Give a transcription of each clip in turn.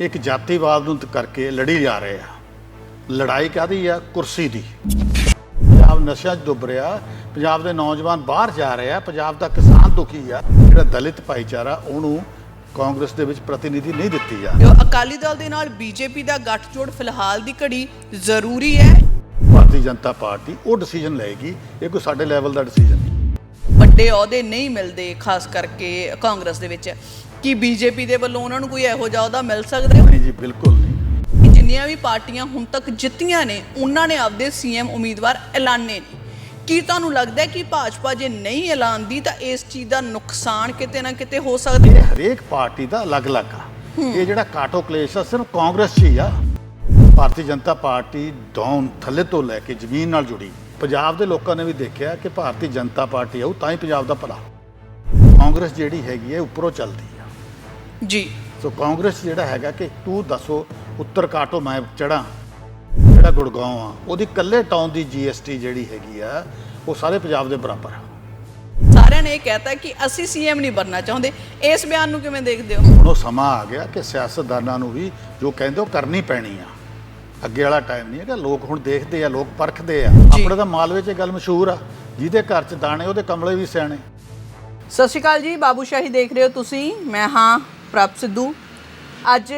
ਇੱਕ ਜਾਤੀਵਾਦ ਨੂੰ ਕਰਕੇ ਲੜੀ ਜਾ ਰਹੇ ਆ। ਲੜਾਈ ਕਾਦੀ ਆ? ਕੁਰਸੀ ਦੀ। ਪੰਜਾਬ ਨਸ਼ਿਆਂ 'ਚ ਡੁੱਬ ਰਿਹਾ ਪੰਜਾਬ ਦੇ ਨੌਜਵਾਨ ਬਾਹਰ ਜਾ ਰਹੇ ਆ ਪੰਜਾਬ ਦਾ ਕਿਸਾਨ ਦੁਖੀ ਆ। ਜਿਹੜਾ ਦਲਿਤ ਭਾਈਚਾਰਾ ਉਹਨੂੰ ਕਾਂਗਰਸ ਦੇ ਵਿੱਚ ਪ੍ਰਤੀਨਿਧੀ ਨਹੀਂ ਦਿੱਤੀ ਜਾ ਜੋ ਅਕਾਲੀ ਦਲ ਦੇ ਨਾਲ ਬੀਜੇਪੀ ਦਾ ਗੱਠਜੋੜ ਫਿਲਹਾਲ ਦੀ ਘੜੀ ਜ਼ਰੂਰੀ ਹੈ। ਭਾਰਤੀ ਜਨਤਾ ਪਾਰਟੀ ਉਹ ਡਿਸੀਜਨ ਲਏਗੀ ਇਹ ਕੋਈ ਸਾਡੇ ਲੈਵਲ ਦਾ ਡਿਸੀਜਨ ਨਹੀਂ। ਵੱਡੇ ਅਹੁਦੇ ਨਹੀਂ ਮਿਲਦੇ ਖਾਸ ਕਰਕੇ ਕਾਂਗਰਸ ਦੇ ਵਿੱਚ। ਕੀ ਬੀਜੇਪੀ ਦੇ ਵੱਲੋਂ ਉਹਨਾਂ ਨੂੰ ਕੋਈ ਇਹੋ ਜਿਹਾ ਅਹੁਦਾ ਮਿਲ ਸਕਦਾ ਹੈ? ਨਹੀਂ ਜੀ ਬਿਲਕੁਲ ਨਹੀਂ। ਜਿੰਨੀਆਂ ਵੀ ਪਾਰਟੀਆਂ ਹੁਣ ਤੱਕ ਜਿੱਤੀਆਂ ਨੇ ਉਹਨਾਂ ਨੇ ਆਪਦੇ ਸੀਐਮ ਉਮੀਦਵਾਰ ਐਲਾਨੇ ਨੇ। ਕੀ ਤੁਹਾਨੂੰ ਲੱਗਦਾ ਹੈ ਕਿ ਭਾਜਪਾ ਜੇ ਨਹੀਂ ਐਲਾਨਦੀ ਤਾਂ ਇਸ ਚੀਜ਼ ਦਾ ਨੁਕਸਾਨ ਕਿਤੇ ਨਾ ਕਿਤੇ ਹੋ ਸਕਦਾ ਹੈ? ਹਰੇਕ ਪਾਰਟੀ ਦਾ ਅਲੱਗ-ਅਲੱਗ ਆ। ਇਹ ਜਿਹੜਾ ਕਾਟੋ ਕਲੇਸ਼ ਆ ਸਿਰਫ ਕਾਂਗਰਸ 'ਚ ਹੀ ਆ। ਭਾਰਤੀ ਜਨਤਾ ਪਾਰਟੀ ਡਾਊਨ ਥੱਲੇ ਤੋਂ ਲੈ ਕੇ ਜ਼ਮੀਨ ਨਾਲ ਜੁੜੀ। ਪੰਜਾਬ ਦੇ ਲੋਕਾਂ ਨੇ ਵੀ ਦੇਖਿਆ ਕਿ ਭਾਰਤੀ ਜਨਤਾ ਪਾਰਟੀ ਆਉ ਤਾਂ ਹੀ ਪੰਜਾਬ ਦਾ ਭਲਾ। ਕਾਂਗਰਸ ਜਿਹੜੀ ਹੈਗੀ ਹੈ ਉੱਪਰੋਂ ਚੱਲਦੀ। ਜੀ। ਸੋ ਕਾਂਗਰਸ ਜਿਹੜਾ ਹੈਗਾ ਕਿ ਤੂੰ ਦੱਸੋ ਉੱਤਰ ਕਾਟੋ ਮੈਂ ਚੜਾਂ ਜਿਹੜਾ ਗੁੜਗਾਉਂ ਆ ਉਹਦੀ ਕੱਲੇ ਟਾਊਨ ਦੀ ਜੀਐਸਟੀ ਜਿਹੜੀ ਹੈਗੀ ਆ ਉਹ ਸਾਰੇ ਪੰਜਾਬ ਦੇ ਬਰਾਬਰ ਆ। ਸਾਰਿਆਂ ਨੇ ਇਹ ਕਹਿਤਾ ਕਿ ਅਸੀਂ ਸੀਐਮ ਨਹੀਂ ਬਣਨਾ ਚਾਹੁੰਦੇ। ਇਸ ਬਿਆਨ ਨੂੰ ਕਿਵੇਂ ਦੇਖਦੇ ਹੋ? ਹੁਣ ਉਹ ਸਮਾਂ ਆ ਗਿਆ ਕਿ ਸਿਆਸਤਦਾਨਾਂ ਨੂੰ ਵੀ ਜੋ ਕਹਿੰਦੇ ਉਹ ਕਰਨੀ ਪੈਣੀ ਆ। ਅੱਗੇ ਵਾਲਾ ਟਾਈਮ ਨਹੀਂ ਹੈਗਾ ਲੋਕ ਹੁਣ ਦੇਖਦੇ ਆ ਲੋਕ ਪਰਖਦੇ ਆ। ਆਪਣੇ ਤਾਂ ਮਾਲਵੇ 'ਚ ਇਹ ਗੱਲ ਮਸ਼ਹੂਰ ਆ ਜਿਹਦੇ ਘਰ 'ਚ ਦਾਣੇ ਉਹਦੇ ਕਮਲੇ ਵੀ ਸਿਆਣੇ। ਸਤਿ ਸ਼੍ਰੀ ਅਕਾਲ ਜੀ ਬਾਬੂ ਸ਼ਾਹੀ ਦੇਖ ਰਹੇ ਹੋ ਤੁਸੀਂ? ਮੈਂ ਹਾਂ ਪ੍ਰਭ ਸਿੱਧੂ। ਅੱਜ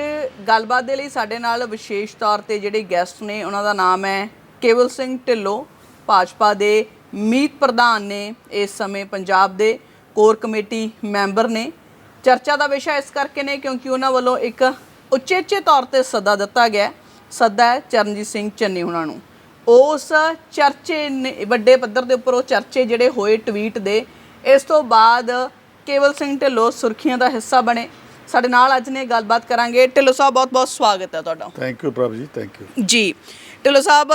ਗੱਲਬਾਤ ਦੇ ਲਈ ਸਾਡੇ ਨਾਲ ਵਿਸ਼ੇਸ਼ ਤੌਰ ਤੇ ਜਿਹੜੇ ਗੈਸਟ ਨੇ, ਉਹਨਾਂ ਦਾ ਨਾਮ ਹੈ ਕੇਵਲ ਸਿੰਘ ਢਿੱਲੋਂ, ਭਾਜਪਾ ਦੇ ਮੀਤ ਪ੍ਰਧਾਨ ਨੇ ਇਸ ਸਮੇਂ ਪੰਜਾਬ ਦੇ ਕੋਰ ਕਮੇਟੀ ਮੈਂਬਰ ਨੇ। ਚਰਚਾ ਦਾ ਵਿਸ਼ਾ ਇਸ ਕਰਕੇ ਨੇ ਕਿਉਂਕਿ ਉਹਨਾਂ ਵੱਲੋਂ ਇੱਕ ਉਚੇਚੇ ਤੌਰ ਤੇ ਸੱਦਾ ਦਿੱਤਾ ਗਿਆ ਸੱਦਾ ਹੈ ਚਰਨਜੀਤ ਸਿੰਘ ਚੰਨੀ ਉਹਨਾਂ ਨੂੰ। ਉਸ ਚਰਚੇ ਨੇ, ਵੱਡੇ ਪੱਧਰ ਦੇ ਉੱਪਰ ਉਹ ਚਰਚੇ ਜਿਹੜੇ ਹੋਏ ਟਵੀਟ ਦੇ, ਇਸ ਤੋਂ ਬਾਅਦ ਕੇਵਲ ਸਿੰਘ ਢਿੱਲੋਂ ਸੁਰਖੀਆਂ ਦਾ ਹਿੱਸਾ ਬਣੇ। ਸਾਡੇ ਨਾਲ ਅੱਜ ਨੇ ਗੱਲਬਾਤ ਕਰਾਂਗੇ। ਢਿੱਲੋਂ ਸਾਹਿਬ ਬਹੁਤ ਬਹੁਤ ਸਵਾਗਤ ਹੈ ਤੁਹਾਡਾ। ਥੈਂਕ ਯੂ ਪ੍ਰਭ ਜੀ ਥੈਂਕ ਯੂ ਜੀ ਢਿੱਲੋਂ ਸਾਹਿਬ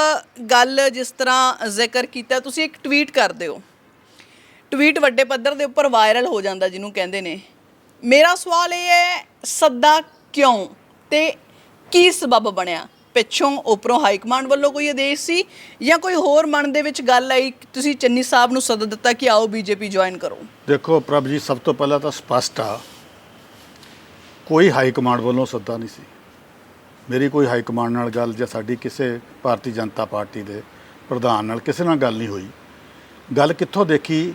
ਗੱਲ ਜਿਸ ਤਰ੍ਹਾਂ ਜ਼ਿਕਰ ਕੀਤਾ ਤੁਸੀਂ ਇੱਕ ਟਵੀਟ ਕਰਦੇ ਹੋ। ਟਵੀਟ ਵੱਡੇ ਪੱਧਰ ਦੇ ਉੱਪਰ ਵਾਇਰਲ ਹੋ ਜਾਂਦਾ ਜਿਹਨੂੰ ਕਹਿੰਦੇ ਨੇ। ਮੇਰਾ ਸਵਾਲ ਇਹ ਹੈ ਸੱਦਾ ਕਿਉਂ ਤੇ ਕੀ ਸਬਬ ਬਣਿਆ? ਪਿੱਛੋਂ ਉੱਪਰੋਂ ਹਾਈ ਕਮਾਂਡ ਵੱਲੋਂ ਕੋਈ ਆਦੇਸ਼ ਸੀ ਜਾਂ ਕੋਈ ਹੋਰ ਮਨ ਦੇ ਵਿੱਚ ਗੱਲ ਆਈ? ਕਿ ਤੁਸੀਂ ਚੰਨੀ ਸਾਹਿਬ ਨੂੰ ਸੱਦਾ ਦਿੱਤਾ ਕਿ ਆਓ ਬੀਜੇਪੀ ਜੁਆਇਨ ਕਰੋ। ਦੇਖੋ ਪ੍ਰਭ ਜੀ ਸਭ ਤੋਂ ਪਹਿਲਾਂ ਤਾਂ ਸਪਸ਼ਟ ਆ ਕੋਈ ਹਾਈ ਕਮਾਂਡ ਵੱਲੋਂ ਸੱਦਾ ਨਹੀਂ ਸੀ। ਮੇਰੀ ਕੋਈ ਹਾਈ ਕਮਾਂਡ ਨਾਲ ਗੱਲ ਜਾਂ ਸਾਡੀ ਕਿਸੇ ਭਾਰਤੀ ਜਨਤਾ ਪਾਰਟੀ ਦੇ ਪ੍ਰਧਾਨ ਨਾਲ ਕਿਸੇ ਨਾਲ ਗੱਲ ਨਹੀਂ ਹੋਈ। ਗੱਲ ਕਿੱਥੋਂ ਦੇਖੀ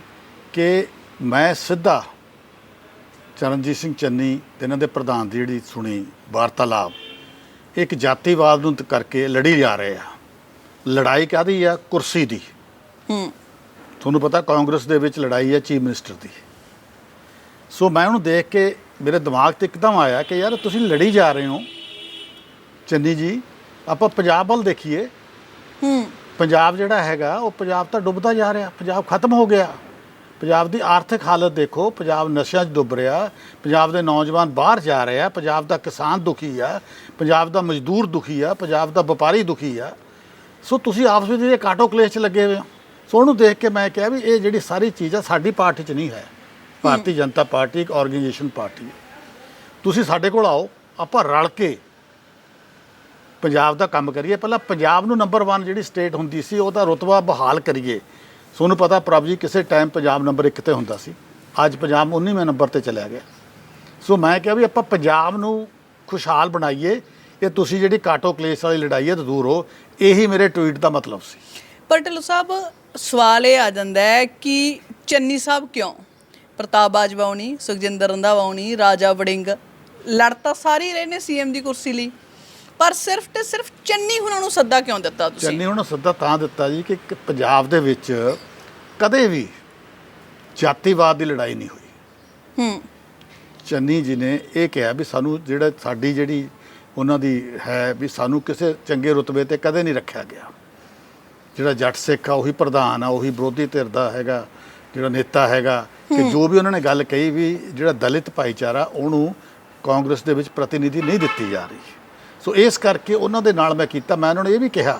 ਕਿ ਮੈਂ ਸਿੱਧਾ ਚਰਨਜੀਤ ਸਿੰਘ ਚੰਨੀ ਤੇ ਇਹਨਾਂ ਦੇ ਪ੍ਰਧਾਨ ਦੀ ਜਿਹੜੀ ਸੁਣੀ ਵਾਰਤਾਲਾਪ ਇੱਕ ਜਾਤੀਵਾਦ ਨੂੰ ਕਰਕੇ ਲੜੀ ਜਾ ਰਹੇ ਆ। ਲੜਾਈ ਕਾਦੀ ਆ? ਕੁਰਸੀ ਦੀ। ਹੂੰ। ਤੁਹਾਨੂੰ ਪਤਾ ਕਾਂਗਰਸ ਦੇ ਵਿੱਚ ਲੜਾਈ ਹੈ ਚੀਫ ਮਿਨਿਸਟਰ ਦੀ। ਸੋ ਮੈਂ ਉਹਨੂੰ ਦੇਖ ਕੇ ਮੇਰੇ ਦਿਮਾਗ ਤੇ ਇੱਕਦਮ ਆਇਆ ਕਿ ਯਾਰ ਤੁਸੀਂ ਲੜੀ ਜਾ ਰਹੇ ਹੋ ਚੰਨੀ ਜੀ ਆਪਾਂ ਪੰਜਾਬ ਵੱਲ ਦੇਖੀਏ। ਹੂੰ। ਪੰਜਾਬ ਜਿਹੜਾ ਹੈਗਾ ਉਹ ਪੰਜਾਬ ਤਾਂ ਡੁੱਬਦਾ ਜਾ ਰਿਹਾ ਪੰਜਾਬ ਖਤਮ ਹੋ ਗਿਆ। ਪੰਜਾਬ ਦੀ ਆਰਥਿਕ ਹਾਲਤ ਦੇਖੋ ਪੰਜਾਬ ਨਸ਼ਿਆਂ 'ਚ ਡੁੱਬ ਰਿਹਾ ਪੰਜਾਬ ਦੇ ਨੌਜਵਾਨ ਬਾਹਰ ਜਾ ਰਹੇ ਆ ਪੰਜਾਬ ਦਾ ਕਿਸਾਨ ਦੁਖੀ ਆ ਪੰਜਾਬ ਦਾ ਮਜ਼ਦੂਰ ਦੁਖੀ ਆ ਪੰਜਾਬ ਦਾ ਵਪਾਰੀ ਦੁਖੀ ਆ। ਸੋ ਤੁਸੀਂ ਆਪਸ ਵਿੱਚ ਇਹ ਕਾਟੋ ਕਲੇਸ਼ 'ਚ ਲੱਗੇ ਹੋਏ ਹੋ। ਸੋ ਉਹਨੂੰ ਦੇਖ ਕੇ ਮੈਂ ਕਿਹਾ ਵੀ ਇਹ ਜਿਹੜੀ ਸਾਰੀ ਚੀਜ਼ ਆ ਸਾਡੀ ਪਾਰਟੀ 'ਚ ਨਹੀਂ ਹੈ। ਭਾਰਤੀ ਜਨਤਾ ਪਾਰਟੀ, ਇੱਕ ਆਰਗੇਨਾਈਜੇਸ਼ਨ ਪਾਰਟੀ ਹੈ। ਤੁਸੀਂ ਸਾਡੇ ਕੋਲ ਆਓ, ਆਪਾਂ ਰਲ ਕੇ ਪੰਜਾਬ ਦਾ ਕੰਮ ਕਰੀਏ। ਪਹਿਲਾਂ ਪੰਜਾਬ ਨੂੰ ਨੰਬਰ 1 ਜਿਹੜੀ ਸਟੇਟ ਹੁੰਦੀ ਸੀ, ਉਹਦਾ ਰੁਤਬਾ ਬਹਾਲ ਕਰੀਏ। ਤੁਹਾਨੂੰ ਪਤਾ ਪ੍ਰਭ ਜੀ, ਕਿਸੇ ਟਾਈਮ ਪੰਜਾਬ ਨੰਬਰ 1 ਤੇ ਹੁੰਦਾ ਸੀ। ਅੱਜ ਪੰਜਾਬ 19ਵੇਂ ਨੰਬਰ ਤੇ ਚਲਿਆ ਗਿਆ। ਸੋ ਮੈਂ ਕਿਹਾ ਵੀ ਆਪਾਂ ਪੰਜਾਬ ਨੂੰ ਖੁਸ਼ਹਾਲ ਬਣਾਈਏ। ਇਹ ਤੁਸੀਂ ਜਿਹੜੀ ਕਾਟੋ ਕਲੇਸ਼ ਵਾਲੀ ਲੜਾਈ ਹੈ, ਤੋਂ ਦੂਰ ਹੋ। ਇਹੀ ਮੇਰੇ ਟਵੀਟ ਦਾ ਮਤਲਬ ਸੀ। ਪਰ ਢਿੱਲੋਂ ਸਾਹਿਬ, ਸਵਾਲ ਇਹ ਆ ਜਾਂਦਾ ਹੈ ਕਿ ਚੰਨੀ ਸਾਹਿਬ ਕਿਉਂ? ਪ੍ਰਤਾਪ ਬਾਜਵਾ ਹੋਣੀ ਸੁਖਜਿੰਦਰ ਰੰਧਾਵਾ ਹੋਣੀ ਰਾਜਾ ਵੜਿੰਗ। ਲੜ ਤਾਂ ਸਾਰੇ ਹੀ ਰਹੇ ਨੇ ਸੀਐਮ ਦੀ ਕੁਰਸੀ ਲਈ। ਪਰ ਸਿਰਫ ਤੇ ਸਿਰਫ ਚੰਨੀ ਹੁਣਾਂ ਨੂੰ ਸੱਦਾ ਕਿਉਂ ਦਿੱਤਾ ਤੁਸੀਂ? ਚੰਨੀ ਹੁਣ ਸੱਦਾ ਤਾਂ ਦਿੱਤਾ ਜੀ ਕਿ ਇੱਕ ਪੰਜਾਬ ਦੇ ਵਿੱਚ ਕਦੇ ਵੀ ਜਾਤੀਵਾਦ ਦੀ ਲੜਾਈ ਨਹੀਂ ਹੋਈ। ਹੂੰ। ਚੰਨੀ ਜੀ ਨੇ ਇਹ ਕਿਹਾ ਵੀ ਸਾਨੂੰ ਜਿਹੜਾ ਸਾਡੀ ਜਿਹੜੀ ਉਹਨਾਂ ਦੀ ਹੈ ਵੀ ਸਾਨੂੰ ਕਿਸੇ ਚੰਗੇ ਰੁਤਬੇ ਤੇ ਕਦੇ ਨਹੀਂ ਰੱਖਿਆ ਗਿਆ। ਜਿਹੜਾ ਜੱਟ ਸਿੱਖ ਆ ਉਹੀ ਪ੍ਰਧਾਨ ਆ ਉਹੀ ਵਿਰੋਧੀ ਧਿਰ ਦਾ ਹੈਗਾ। ਜਿਹੜਾ ਨੇਤਾ ਹੈਗਾ ਕਿ ਜੋ ਵੀ ਉਹਨਾਂ ਨੇ ਗੱਲ ਕਹੀ ਵੀ ਜਿਹੜਾ ਦਲਿਤ ਭਾਈਚਾਰਾ ਉਹਨੂੰ ਕਾਂਗਰਸ ਦੇ ਵਿੱਚ ਪ੍ਰਤੀਨਿਧੀ ਨਹੀਂ ਦਿੱਤੀ ਜਾ ਰਹੀ। ਸੋ ਇਸ ਕਰਕੇ ਉਹਨਾਂ ਦੇ ਨਾਲ ਮੈਂ ਕੀਤਾ। ਮੈਂ ਉਹਨਾਂ ਨੂੰ ਇਹ ਵੀ ਕਿਹਾ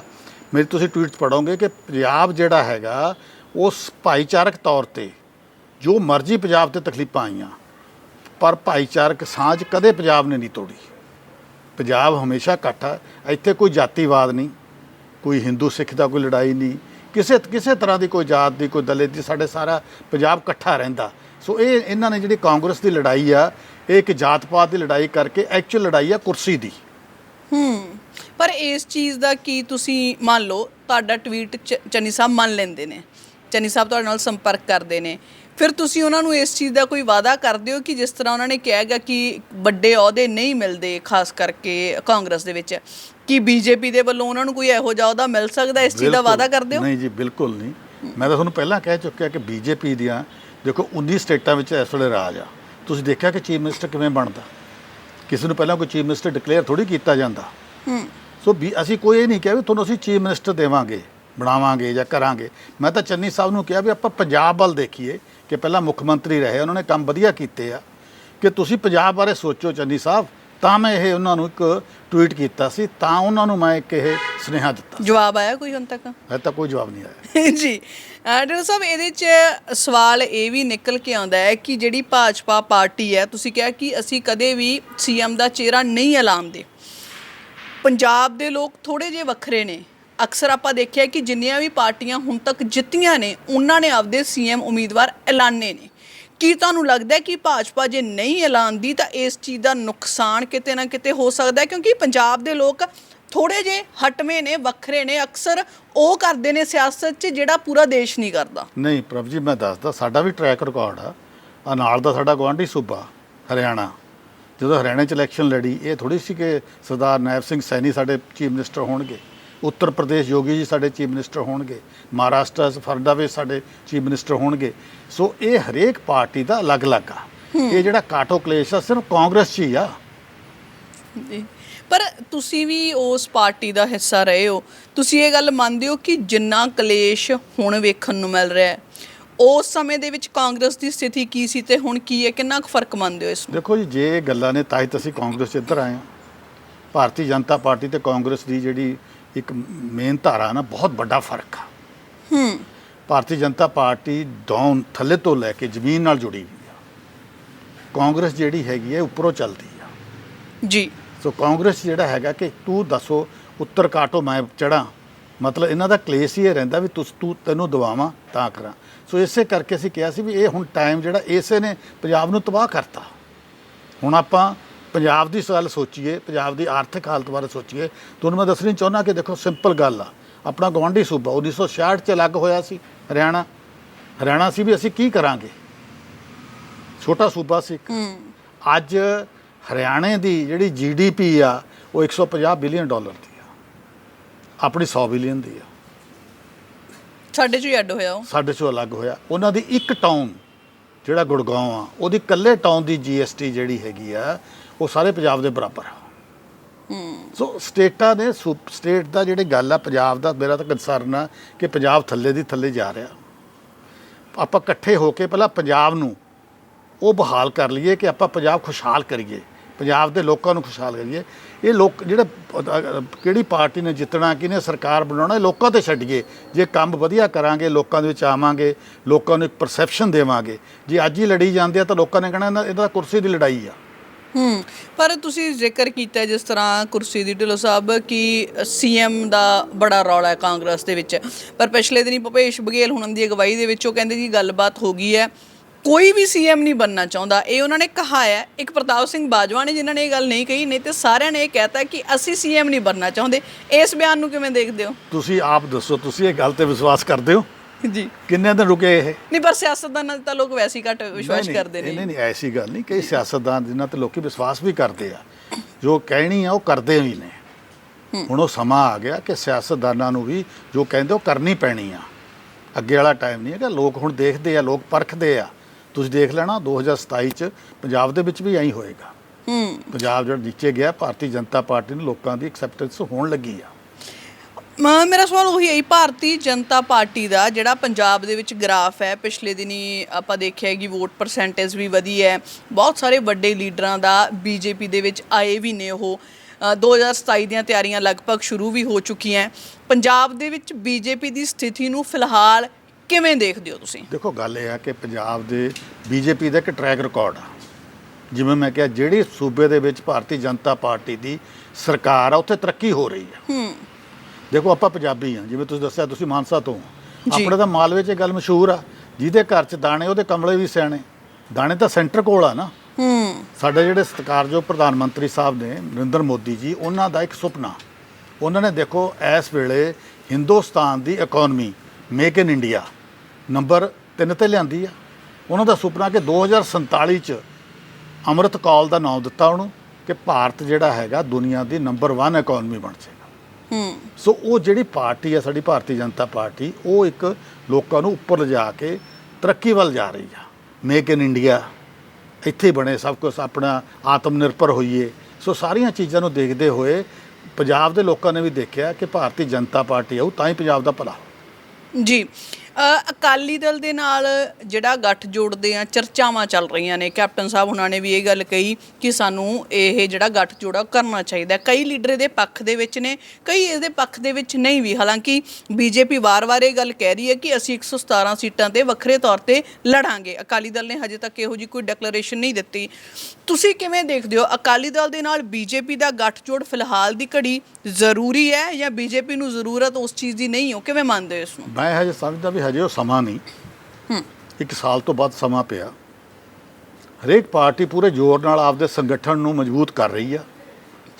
ਮੇਰੇ ਤੁਸੀਂ ਟਵੀਟ ਪੜੋਗੇ ਕਿ ਪੰਜਾਬ ਜਿਹੜਾ ਹੈਗਾ ਉਸ ਭਾਈਚਾਰਕ ਤੌਰ ਤੇ ਜੋ ਮਰਜ਼ੀ ਪੰਜਾਬ ਤੇ ਤਕਲੀਫਾਂ ਆਈਆਂ ਪਰ ਭਾਈਚਾਰਕ ਸਾਂਝ ਕਦੇ ਪੰਜਾਬ ਨੇ ਨਹੀਂ ਤੋੜੀ। ਪੰਜਾਬ ਹਮੇਸ਼ਾ ਇਕੱਠਾ ਇੱਥੇ ਕੋਈ ਜਾਤੀਵਾਦ ਨਹੀਂ ਕੋਈ ਹਿੰਦੂ ਸਿੱਖ ਦਾ ਕੋਈ ਲੜਾਈ ਨਹੀਂ ਕਿਸੇ ਕਿਸੇ ਤਰ੍ਹਾਂ ਦੀ ਕੋਈ ਜਾਤ ਦੀ, ਕੋਈ ਦਲਿਤ ਦੀ, ਸਾਡੇ ਸਾਰਾ ਪੰਜਾਬ ਇਕੱਠਾ ਰਹਿੰਦਾ। ਸੋ ਇਹ ਇਹਨਾਂ ਨੇ ਜਿਹੜੀ ਕਾਂਗਰਸ ਦੀ ਲੜਾਈ ਆ, ਇਹ ਇੱਕ ਜਾਤ ਪਾਤ ਦੀ ਲੜਾਈ ਕਰਕੇ ਐਕਚੁਅਲ ਲੜਾਈ ਆ ਕੁਰਸੀ ਦੀ। ਹੂੰ। ਪਰ ਇਸ ਚੀਜ਼ ਦਾ ਕੀ ਤੁਸੀਂ ਮੰਨ ਲਓ, ਤੁਹਾਡਾ ਟਵੀਟ ਚ- ਚੰਨੀ ਸਾਹਿਬ ਮੰਨ ਲੈਂਦੇ ਨੇ। ਚੰਨੀ ਸਾਹਿਬ ਤੁਹਾਡੇ ਨਾਲ ਸੰਪਰਕ ਕਰਦੇ ਨੇ। ਫਿਰ ਤੁਸੀਂ ਉਹਨਾਂ ਨੂੰ ਇਸ ਚੀਜ਼ ਦਾ ਕੋਈ ਵਾਅਦਾ ਕਰਦੇ ਹੋ ਕਿ ਜਿਸ ਤਰ੍ਹਾਂ ਉਹਨਾਂ ਨੇ ਕਿਹਾ ਹੈਗਾ ਕਿ ਵੱਡੇ ਅਹੁਦੇ ਨਹੀਂ ਮਿਲਦੇ, ਖਾਸ ਕਰਕੇ ਕਾਂਗਰਸ ਦੇ ਵਿੱਚ? ਕਿ ਬੀਜੇਪੀ ਦੇ ਵੱਲੋਂ ਉਹਨਾਂ ਨੂੰ ਕੋਈ ਇਹੋ ਜਿਹਾ ਅਹੁਦਾ ਮਿਲ ਸਕਦਾ ਇਸ ਚੀਜ਼ ਦਾ। ਵਾਅਦਾ ਕਰਦੇ ਹੋ? ਨਹੀਂ ਜੀ ਬਿਲਕੁਲ ਨਹੀਂ। ਮੈਂ ਤਾਂ ਤੁਹਾਨੂੰ ਪਹਿਲਾਂ ਕਹਿ ਚੁੱਕਿਆ ਕਿ ਬੀਜੇਪੀ ਦੀਆਂ ਦੇਖੋ 19 ਸਟੇਟਾਂ ਵਿੱਚ ਇਸ ਵੇਲੇ ਰਾਜ ਆ। ਤੁਸੀਂ ਦੇਖਿਆ ਕਿ ਚੀਫ ਮਿਨਿਸਟਰ ਕਿਵੇਂ ਬਣਦਾ? ਕਿਸੇ ਨੂੰ ਪਹਿਲਾਂ ਕੋਈ ਚੀਫ ਮਿਨਿਸਟਰ ਡਿਕਲੇਅਰ ਥੋੜੀ ਕੀਤਾ ਜਾਂਦਾ। ਹੂੰ। ਸੋ ਵੀ ਅਸੀਂ ਕੋਈ ਇਹ ਨਹੀਂ ਕਿਹਾ ਵੀ ਤੁਹਾਨੂੰ ਅਸੀਂ ਚੀਫ ਮਿਨਿਸਟਰ ਦੇਵਾਂਗੇ ਬਣਾਵਾਂਗੇ ਜਾਂ ਕਰਾਂਗੇ। ਮੈਂ ਤਾਂ ਚੰਨੀ ਸਾਹਿਬ ਨੂੰ ਕਿਹਾ ਵੀ ਆਪਾਂ ਪੰਜਾਬ ਵੱਲ ਦੇਖੀਏ ਕਿ ਪਹਿਲਾਂ ਮੁੱਖ ਮੰਤਰੀ ਰਹੇ ਉਹਨਾਂ ਨੇ ਕੰਮ ਵਧੀਆ ਕੀਤੇ ਆ। ਕਿ ਤੁਸੀਂ ਪੰਜਾਬ ਬਾਰੇ ਸੋਚੋ ਚੰਨੀ ਸਾਹਿਬ। ਤਾਂ ਮੈਂ ਇਹ ਉਹਨਾਂ ਨੂੰ ਇੱਕ ਟਵੀਟ ਕੀਤਾ ਸੀ ਤਾਂ ਉਹਨਾਂ ਨੂੰ ਮੈਂ ਇੱਕ ਇਹ ਸੁਨੇਹਾ ਦਿੱਤਾ ਜਵਾਬ ਆਇਆ ਕੋਈ ਹੁਣ ਤੱਕ? ਹੈ ਤਾਂ ਕੋਈ ਜਵਾਬ ਨਹੀਂ ਆਇਆ। ਜੀ। ਡਾਕਟਰ ਸਾਹਿਬ ਇਹਦੇ ਚ ਸਵਾਲ ਇਹ ਵੀ ਨਿਕਲ ਕੇ ਆਉਂਦਾ ਹੈ ਕਿ ਜਿਹੜੀ ਭਾਜਪਾ ਪਾਰਟੀ ਹੈ ਤੁਸੀਂ ਕਿਹਾ ਕਿ ਅਸੀਂ ਕਦੇ ਵੀ ਸੀਐਮ ਦਾ ਚਿਹਰਾ ਨਹੀਂ ਐਲਾਨਦੇ ਪੰਜਾਬ ਦੇ ਲੋਕ ਥੋੜੇ ਜਿਹੇ ਵੱਖਰੇ ਨੇ। ਅਕਸਰ ਆਪਾਂ ਦੇਖਿਆ ਕਿ ਜਿੰਨੀਆਂ ਵੀ ਪਾਰਟੀਆਂ ਹੁਣ ਤੱਕ ਜਿੱਤੀਆਂ ਨੇ ਉਹਨਾਂ ਨੇ ਆਪਦੇ ਸੀਐਮ ਉਮੀਦਵਾਰ ਐਲਾਨੇ ਨੇ। ਕੀ ਤੁਹਾਨੂੰ ਲੱਗਦਾ ਕਿ ਭਾਜਪਾ ਜੇ ਨਹੀਂ ਐਲਾਨਦੀ ਤਾਂ ਇਸ ਚੀਜ਼ ਦਾ ਨੁਕਸਾਨ ਕਿਤੇ ਨਾ ਕਿਤੇ ਹੋ ਸਕਦਾ ਹੈ? ਕਿਉਂਕਿ ਪੰਜਾਬ ਦੇ ਲੋਕ ਥੋੜੇ ਜਿਹੇ ਹਟਵੇਂ ਨੇ, ਵੱਖਰੇ ਨੇ, ਅਕਸਰ ਉਹ ਕਰਦੇ ਨੇ ਸਿਆਸਤ 'ਚ ਜਿਹੜਾ ਪੂਰਾ ਦੇਸ਼ ਨਹੀਂ ਕਰਦਾ। ਨਹੀਂ, ਪ੍ਰਭ ਜੀ, ਮੈਂ ਦੱਸਦਾ, ਸਾਡਾ ਵੀ ਟਰੈਕ ਰਿਕਾਰਡ ਆ। ਆ ਨਾਲ ਦਾ ਸਾਡਾ ਗਵਾਂਢੀ ਸੂਬਾ, ਹਰਿਆਣਾ। ਜਦੋਂ ਹਰਿਆਣਾ ਚ ਇਲੈਕਸ਼ਨ ਲੜੀ, ਇਹ ਥੋੜੀ ਸੀ ਕਿ ਸਰਦਾਰ ਨਾਇਬ ਸਿੰਘ ਸੈਣੀ ਸਾਡੇ ਚੀਫ ਮਿਨਿਸਟਰ ਹੋਣਗੇ। ਉੱਤਰ ਪ੍ਰਦੇਸ਼ ਯੋਗੀ ਜੀ ਸਾਡੇ ਚੀਫ ਮਿਨਿਸਟਰ ਹੋਣਗੇ ਮਹਾਰਾਸ਼ਟਰ ਫਰਦਾਵੇ ਸਾਡੇ ਚੀਫ ਮਿਨਿਸਟਰ ਹੋਣਗੇ। ਸੋ ਇਹ ਹਰੇਕ ਪਾਰਟੀ ਦਾ ਅਲੱਗ-ਅਲੱਗ ਆ। ਇਹ ਜਿਹੜਾ ਕਾਟੋ ਕਲੇਸ਼ ਆ ਸਿਰਫ ਕਾਂਗਰਸ 'ਚ ਹੀ ਆ। ਪਰ ਤੁਸੀਂ ਵੀ ਉਸ ਪਾਰਟੀ ਦਾ ਹਿੱਸਾ ਰਹੇ ਹੋ। ਤੁਸੀਂ ਇਹ ਗੱਲ ਮੰਨਦੇ ਹੋ ਕਿ ਜਿੰਨਾ ਕਲੇਸ਼ ਹੁਣ ਵੇਖਣ ਨੂੰ ਮਿਲ ਰਿਹਾ ਹੈ ਉਸ ਸਮੇਂ ਦੇ ਵਿੱਚ ਕਾਂਗਰਸ ਦੀ ਸਥਿਤੀ ਕੀ ਸੀ ਤੇ ਹੁਣ ਕੀ ਹੈ? ਕਿੰਨਾ ਕੁ ਫ਼ਰਕ ਮੰਨਦੇ ਹੋ ਇਸ ਨੂੰ? ਦੇਖੋ ਜੀ ਜੇ ਇਹ ਗੱਲਾਂ ਨੇ ਤਾਂ ਹੀ ਤਾਂ ਅਸੀਂ ਕਾਂਗਰਸ 'ਚ ਇੱਧਰ ਆਏ ਹਾਂ। ਭਾਰਤੀ ਜਨਤਾ ਪਾਰਟੀ ਤੇ ਕਾਂਗਰਸ ਦੀ ਜਿਹੜੀ ਇੱਕ ਮੇਨ ਧਾਰਾ ਨਾ ਬਹੁਤ ਵੱਡਾ ਫ਼ਰਕ ਆ। ਹੂੰ। ਭਾਰਤੀ ਜਨਤਾ ਪਾਰਟੀ ਡਾਊਨ ਥੱਲੇ ਤੋਂ ਲੈ ਕੇ ਜ਼ਮੀਨ ਨਾਲ ਜੁੜੀ ਹੋਈ ਆ। ਕਾਂਗਰਸ ਜਿਹੜੀ ਹੈਗੀ ਹੈ ਉੱਪਰੋਂ ਚੱਲਦੀ ਆ। ਜੀ। ਸੋ ਕਾਂਗਰਸ ਜਿਹੜਾ ਹੈਗਾ ਕਿ ਤੂੰ ਦੱਸੋ ਉੱਤਰ ਕਾਟੋ ਮੈਂ ਚੜਾਂ ਮਤਲਬ ਇਹਨਾਂ ਦਾ ਕਲੇਸ਼ ਹੀ ਇਹ ਰਹਿੰਦਾ ਵੀ ਤੁਸ ਤੂੰ ਤੈਨੂੰ ਦਵਾਵਾਂ ਤਾਂ ਕਰਾਂ। ਸੋ ਇਸੇ ਕਰਕੇ ਅਸੀਂ ਕਿਹਾ ਸੀ ਵੀ ਇਹ ਹੁਣ ਟਾਈਮ ਜਿਹੜਾ ਇਸੇ ਨੇ ਪੰਜਾਬ ਨੂੰ ਤਬਾਹ ਕਰਤਾ। ਹੁਣ ਆਪਾਂ ਪੰਜਾਬ ਦੀ ਗੱਲ ਸੋਚੀਏ ਪੰਜਾਬ ਦੀ ਆਰਥਿਕ ਹਾਲਤ ਬਾਰੇ ਸੋਚੀਏ ਤੁਹਾਨੂੰ ਮੈਂ ਦੱਸਣੀ ਚਾਹੁੰਦਾ ਕਿ ਦੇਖੋ ਸਿੰਪਲ ਗੱਲ ਆ। ਆਪਣਾ ਗਵਾਂਢੀ ਸੂਬਾ 1966 ਚ ਅਲੱਗ ਹੋਇਆ ਸੀ ਹਰਿਆਣਾ। ਹਰਿਆਣਾ ਸੀ ਵੀ ਅਸੀਂ ਕੀ ਕਰਾਂਗੇ? ਛੋਟਾ ਸੂਬਾ ਸੀ ਅੱਜ ਹਰਿਆਣੇ ਦੀ ਜਿਹੜੀ ਜੀਡੀਪੀ ਆ ਉਹ 150 ਬਿਲੀਅਨ ਡਾਲਰ ਦੀ ਆ। ਆਪਣੀ 100 ਬਿਲੀਅਨ ਦੀ ਆ। ਸਾਡੇ ਚੋਂ ਹੀ ਅੱਡ ਹੋਇਆ ਉਹ। ਸਾਡੇ ਚੋਂ ਅਲੱਗ ਹੋਇਆ। ਉਹਨਾਂ ਦੀ ਇੱਕ ਟਾਊਨ ਜਿਹੜਾ ਗੁੜਗਾਉਂ ਆ ਉਹਦੀ ਇਕੱਲੇ ਟਾਊਨ ਦੀ ਜੀਐਸਟੀ ਜਿਹੜੀ ਹੈਗੀ ਆ ਉਹ ਸਾਰੇ ਪੰਜਾਬ ਦੇ ਬਰਾਬਰ ਆ। ਸੋ ਸਟੇਟਾਂ ਨੇ ਸਟੇਟ ਦਾ ਜਿਹੜੀ ਗੱਲ ਆ, ਪੰਜਾਬ ਦਾ ਮੇਰਾ ਤਾਂ ਕੰਸਰਨ ਆ ਕਿ ਪੰਜਾਬ ਥੱਲੇ ਦੀ ਥੱਲੇ ਜਾ ਰਿਹਾ। ਆਪਾਂ ਇਕੱਠੇ ਹੋ ਕੇ ਪਹਿਲਾਂ ਪੰਜਾਬ ਨੂੰ ਉਹ ਬਹਾਲ ਕਰ ਲਈਏ ਕਿ ਆਪਾਂ ਪੰਜਾਬ ਖੁਸ਼ਹਾਲ ਕਰੀਏ, ਪੰਜਾਬ ਦੇ ਲੋਕਾਂ ਨੂੰ ਖੁਸ਼ਹਾਲ ਕਰੀਏ। ਇਹ ਲੋਕ ਜਿਹੜੇ, ਕਿਹੜੀ ਪਾਰਟੀ ਨੇ ਜਿੱਤਣਾ, ਕਿਹਨੇ ਸਰਕਾਰ ਬਣਾਉਣਾ ਲੋਕਾਂ ਤੇ ਛੱਡੀਏ। ਜੇ ਕੰਮ ਵਧੀਆ ਕਰਾਂਗੇ, ਲੋਕਾਂ ਦੇ ਵਿੱਚ ਆਵਾਂਗੇ, ਲੋਕਾਂ ਨੂੰ ਇੱਕ ਪਰਸੈਪਸ਼ਨ ਦੇਵਾਂਗੇ। ਜੇ ਅੱਜ ਹੀ ਲੜੀ ਜਾਂਦੇ ਆ ਤਾਂ ਲੋਕਾਂ ਨੇ ਕਹਿਣਾ ਇਹਦਾ ਕੁਰਸੀ ਦੀ ਲੜਾਈ ਆ। ਹੂੰ। ਪਰ ਤੁਸੀਂ ਜ਼ਿਕਰ ਕੀਤਾ ਜਿਸ ਤਰ੍ਹਾਂ ਕੁਰਸੀ ਦੀ ਢਿੱਲੋਂ ਸਾਹਿਬ ਕਿ ਸੀਐਮ ਦਾ ਬੜਾ ਰੌਲਾ ਹੈ ਕਾਂਗਰਸ ਦੇ ਵਿੱਚ। ਪਰ ਪਿਛਲੇ ਦਿਨੀ ਭੁਪੇਸ਼ ਬਘੇਲ ਹੁਣਾਂ ਦੀ ਅਗਵਾਈ ਦੇ ਵਿੱਚ ਉਹ ਕਹਿੰਦੇ ਜੀ ਗੱਲਬਾਤ ਹੋ ਗਈ ਹੈ। ਕੋਈ ਵੀ ਸੀਐਮ ਨਹੀਂ ਬਣਨਾ ਚਾਹੁੰਦਾ। ਇਹ ਉਹਨਾਂ ਨੇ ਕਹਾ ਹੈ। ਇੱਕ ਪ੍ਰਤਾਪ ਸਿੰਘ ਬਾਜਵਾ ਨੇ ਜਿਨ੍ਹਾਂ ਨੇ ਇਹ ਗੱਲ ਨਹੀਂ ਕਹੀ, ਨਹੀਂ ਤੇ ਸਾਰਿਆਂ ਨੇ ਇਹ ਕਹਿਤਾ ਕਿ ਅਸੀਂ ਸੀਐਮ ਨਹੀਂ ਬਣਨਾ ਚਾਹੁੰਦੇ। ਇਸ ਬਿਆਨ ਨੂੰ ਕਿਵੇਂ ਦੇਖਦੇ ਹੋ? ਤੁਸੀਂ ਆਪ ਦੱਸੋ, ਤੁਸੀਂ ਇਹ ਗੱਲ ਤੇ ਵਿਸ਼ਵਾਸ ਕਰਦੇ ਹੋ? ਜੀ। ਕਿੰਨੇ ਦਿਨ ਰੁਕੇ ਇਹ? ਨਹੀਂ ਪਰ ਸਿਆਸਤਦਾਨਾਂ 'ਤੇ ਤਾਂ ਲੋਕ ਵੈਸੇ ਹੀ ਘੱਟ ਵਿਸ਼ਵਾਸ ਨਹੀਂ, ਕਰਦੇ ਨਹੀਂ ਨੇ। ਨਹੀਂ ਐਸੀ ਗੱਲ ਨਹੀਂ ਕਈ ਸਿਆਸਤਦਾਨ ਜਿਨ੍ਹਾਂ ਤੇ ਲੋਕੀ ਵਿਸ਼ਵਾਸ ਵੀ ਕਰਦੇ ਆ। ਜੋ ਕਹਿਣੀ ਆ ਉਹ ਕਰਦੇ ਵੀ ਨੇ। ਹੁਣ ਉਹ ਸਮਾਂ ਆ ਗਿਆ ਕਿ ਸਿਆਸਤਦਾਨਾਂ ਨੂੰ ਵੀ ਜੋ ਕਹਿੰਦੇ ਉਹ ਕਰਨੀ ਪੈਣੀ ਆ। ਅੱਗੇ ਵਾਲਾ ਟਾਈਮ ਨਹੀਂ ਹੈਗਾ। ਲੋਕ ਹੁਣ ਦੇਖਦੇ ਆ ਲੋਕ ਪਰਖਦੇ ਆ। ਤੁਸੀਂ ਦੇਖ ਲੈਣਾ 2027 ਚ ਪੰਜਾਬ ਦੇ ਵਿੱਚ ਵੀ ਐਂ ਹੋਏਗਾ। ਹੂੰ। ਪੰਜਾਬ ਜਿਹੜਾ ਨੀਚੇ ਗਿਆ ਭਾਰਤੀ ਜਨਤਾ ਪਾਰਟੀ ਨੂੰ ਲੋਕਾਂ ਦੀ ਐਕਸੈਪਟੈਂਸ ਹੋਣ ਲੱਗੀ ਆ। ਮ- ਮੇਰਾ ਸਵਾਲ ਉਹੀ ਹੈ ਜੀ, ਭਾਰਤੀ ਜਨਤਾ ਪਾਰਟੀ ਦਾ ਜਿਹੜਾ ਪੰਜਾਬ ਦੇ ਵਿੱਚ ਗ੍ਰਾਫ ਹੈ ਪਿਛਲੇ ਦਿਨੀ ਆਪਾਂ ਦੇਖਿਆ ਕਿ ਵੋਟ ਪਰਸੈਂਟੇਜ ਵੀ ਵਧੀ ਹੈ। ਬਹੁਤ ਸਾਰੇ ਵੱਡੇ ਲੀਡਰਾਂ ਦਾ ਬੀਜੇਪੀ ਦੇ ਵਿੱਚ ਆਏ ਵੀ ਨੇ ਉਹ। ਅ, 2027 ਦੀਆਂ ਤਿਆਰੀਆਂ ਲਗਭਗ ਸ਼ੁਰੂ ਵੀ ਹੋ ਚੁੱਕੀਆਂ ਪੰਜਾਬ ਦੇ ਵਿੱਚ ਬੀਜੇਪੀ ਦੀ ਸਥਿਤੀ ਨੂੰ ਫਿਲਹਾਲ ਕਿਵੇਂ ਦੇਖਦੇ ਹੋ ਤੁਸੀਂ? ਦੇਖੋ ਗੱਲ ਇਹ ਆ ਕਿ ਪੰਜਾਬ ਦੇ ਬੀਜੇਪੀ ਦਾ ਇੱਕ ਟਰੈਕ ਰਿਕਾਰਡ ਆ। ਜਿਵੇਂ ਮੈਂ ਕਿਹਾ ਜਿਹੜੀ ਸੂਬੇ ਦੇ ਵਿੱਚ ਭਾਰਤੀ ਜਨਤਾ ਪਾਰਟੀ ਦੀ ਸਰਕਾਰ ਆ ਉੱਥੇ ਤਰੱਕੀ ਹੋ ਰਹੀ ਆ। ਹੂੰ। ਦੇਖੋ ਆਪਾਂ ਪੰਜਾਬੀ ਆ ਜਿਵੇਂ ਤੁਸੀਂ ਦੱਸਿਆ ਤੁਸੀਂ ਮਾਨਸਾ ਤੋਂ ਜੀ। ਆਪਣੇ ਤਾਂ ਮਾਲਵੇ 'ਚ ਇਹ ਗੱਲ ਮਸ਼ਹੂਰ ਆ ਜਿਹਦੇ ਘਰ 'ਚ ਦਾਣੇ ਉਹਦੇ ਕਮਲੇ ਵੀ ਸਿਆਣੇ। ਦਾਣੇ ਤਾਂ ਸੈਂਟਰ ਕੋਲ ਆ ਨਾ। ਹੂੰ। ਸਾਡੇ ਜਿਹੜੇ ਸਤਿਕਾਰਯੋਗ ਪ੍ਰਧਾਨ ਮੰਤਰੀ ਸਾਹਿਬ ਨੇ ਨਰਿੰਦਰ ਮੋਦੀ ਜੀ ਉਹਨਾਂ ਦਾ ਇੱਕ ਸੁਪਨਾ। ਉਹਨਾਂ ਨੇ ਦੇਖੋ ਇਸ ਵੇਲੇ ਹਿੰਦੁਸਤਾਨ ਦੀ economy make in India number 3 ਤੇ ਲਿਆਂਦੀ ਆ। ਉਹਨਾਂ ਦਾ ਸੁਪਨਾ ਕਿ 2047 ਚ ਅੰਮ੍ਰਿਤ ਕਾਲ ਦਾ ਨਾਮ ਦਿੱਤਾ ਉਹਨੂੰ ਕਿ ਭਾਰਤ ਜਿਹੜਾ ਹੈਗਾ ਦੁਨੀਆ ਦੀ ਨੰਬਰ 1 ਇਕਨੋਮੀ ਬਣ ਜਾਏਗਾ ਹੂੰ। ਸੋ ਉਹ ਜਿਹੜੀ ਪਾਰਟੀ ਆ ਸਾਡੀ ਭਾਰਤੀ ਜਨਤਾ ਪਾਰਟੀ ਉਹ ਇੱਕ ਲੋਕਾਂ ਨੂੰ ਉੱਪਰ ਲਿਜਾ ਕੇ ਤਰੱਕੀ ਵੱਲ ਜਾ ਰਹੀ ਆ। ਮੇਕ ਇਨ ਇੰਡੀਆ ਇੱਥੇ ਬਣੇ ਸਭ ਕੁਝ ਆਪਣਾ ਆਤਮ ਨਿਰਭਰ ਹੋਈਏ। ਸੋ ਸਾਰੀਆਂ ਚੀਜ਼ਾਂ ਨੂੰ ਦੇਖਦੇ ਹੋਏ ਪੰਜਾਬ ਦੇ ਲੋਕਾਂ ਨੇ ਵੀ ਦੇਖਿਆ ਕਿ ਭਾਰਤੀ ਜਨਤਾ ਪਾਰਟੀ ਆਊ ਤਾਂ ਹੀ ਪੰਜਾਬ ਦਾ ਭਲਾ। ਜੀ। ਅਕਾਲੀ ਦਲ ਦੇ ਨਾਲ ਜਿਹੜਾ ਗੱਠ ਜੋੜਦੇ ਆ, ਚਰਚਾਵਾਂ ਚੱਲ ਰਹੀਆਂ ਨੇ। ਕੈਪਟਨ ਸਾਹਿਬ ਉਹਨਾਂ ਨੇ ਵੀ ਇਹ ਗੱਲ ਕਹੀ ਕਿ ਸਾਨੂੰ ਇਹ ਜਿਹੜਾ ਗੱਠ ਜੋੜਾ ਕਰਨਾ ਚਾਹੀਦਾ ਕਈ ਲੀਡਰ ਇਹਦੇ ਪੱਖ ਦੇ ਵਿੱਚ ਨੇ, ਕਈ ਇਹਦੇ ਪੱਖ ਦੇ ਵਿੱਚ ਨਹੀਂ ਵੀ। ਹਾਲਾਂਕਿ ਬੀਜੇਪੀ ਵਾਰ-ਵਾਰ ਇਹ ਗੱਲ ਕਹਿ ਰਹੀ ਹੈ ਕਿ ਅਸੀਂ 117 ਸੀਟਾਂ ਤੇ ਵੱਖਰੇ ਤੌਰ ਤੇ ਲੜਾਂਗੇ। ਅਕਾਲੀ ਦਲ ਨੇ ਹਜੇ ਤੱਕ ਇਹੋ ਜੀ ਕੋਈ ਡੈਕਲੇਰੇਸ਼ਨ ਨਹੀਂ ਦਿੱਤੀ। ਤੁਸੀਂ ਕਿਵੇਂ ਦੇਖਦੇ ਹੋ? ਅਕਾਲੀ ਦਲ ਦੇ ਨਾਲ ਬੀਜੇਪੀ ਦਾ ਗੱਠਜੋੜ ਫਿਲਹਾਲ ਦੀ ਘੜੀ ਜ਼ਰੂਰੀ ਹੈ ਜਾਂ ਬੀਜੇਪੀ ਨੂੰ ਜ਼ਰੂਰਤ ਉਸ ਚੀਜ਼ ਦੀ ਨਹੀਂ ਹੋ? ਕਿਵੇਂ ਮੰਨਦੇ ਹੋ ਇਸ ਨੂੰ? ਮੈਂ ਹਜੇ ਸਮਝਦਾ ਵੀ ਹਜੇ ਉਹ ਸਮਾਂ ਨਹੀਂ। ਹੂੰ। ਇੱਕ ਸਾਲ ਤੋਂ ਬਾਅਦ ਸਮਾਂ ਪਿਆ। ਹਰੇਕ ਪਾਰਟੀ ਪੂਰੇ ਜ਼ੋਰ ਨਾਲ ਆਪਦੇ ਸੰਗਠਨ ਨੂੰ ਮਜ਼ਬੂਤ ਕਰ ਰਹੀ ਆ।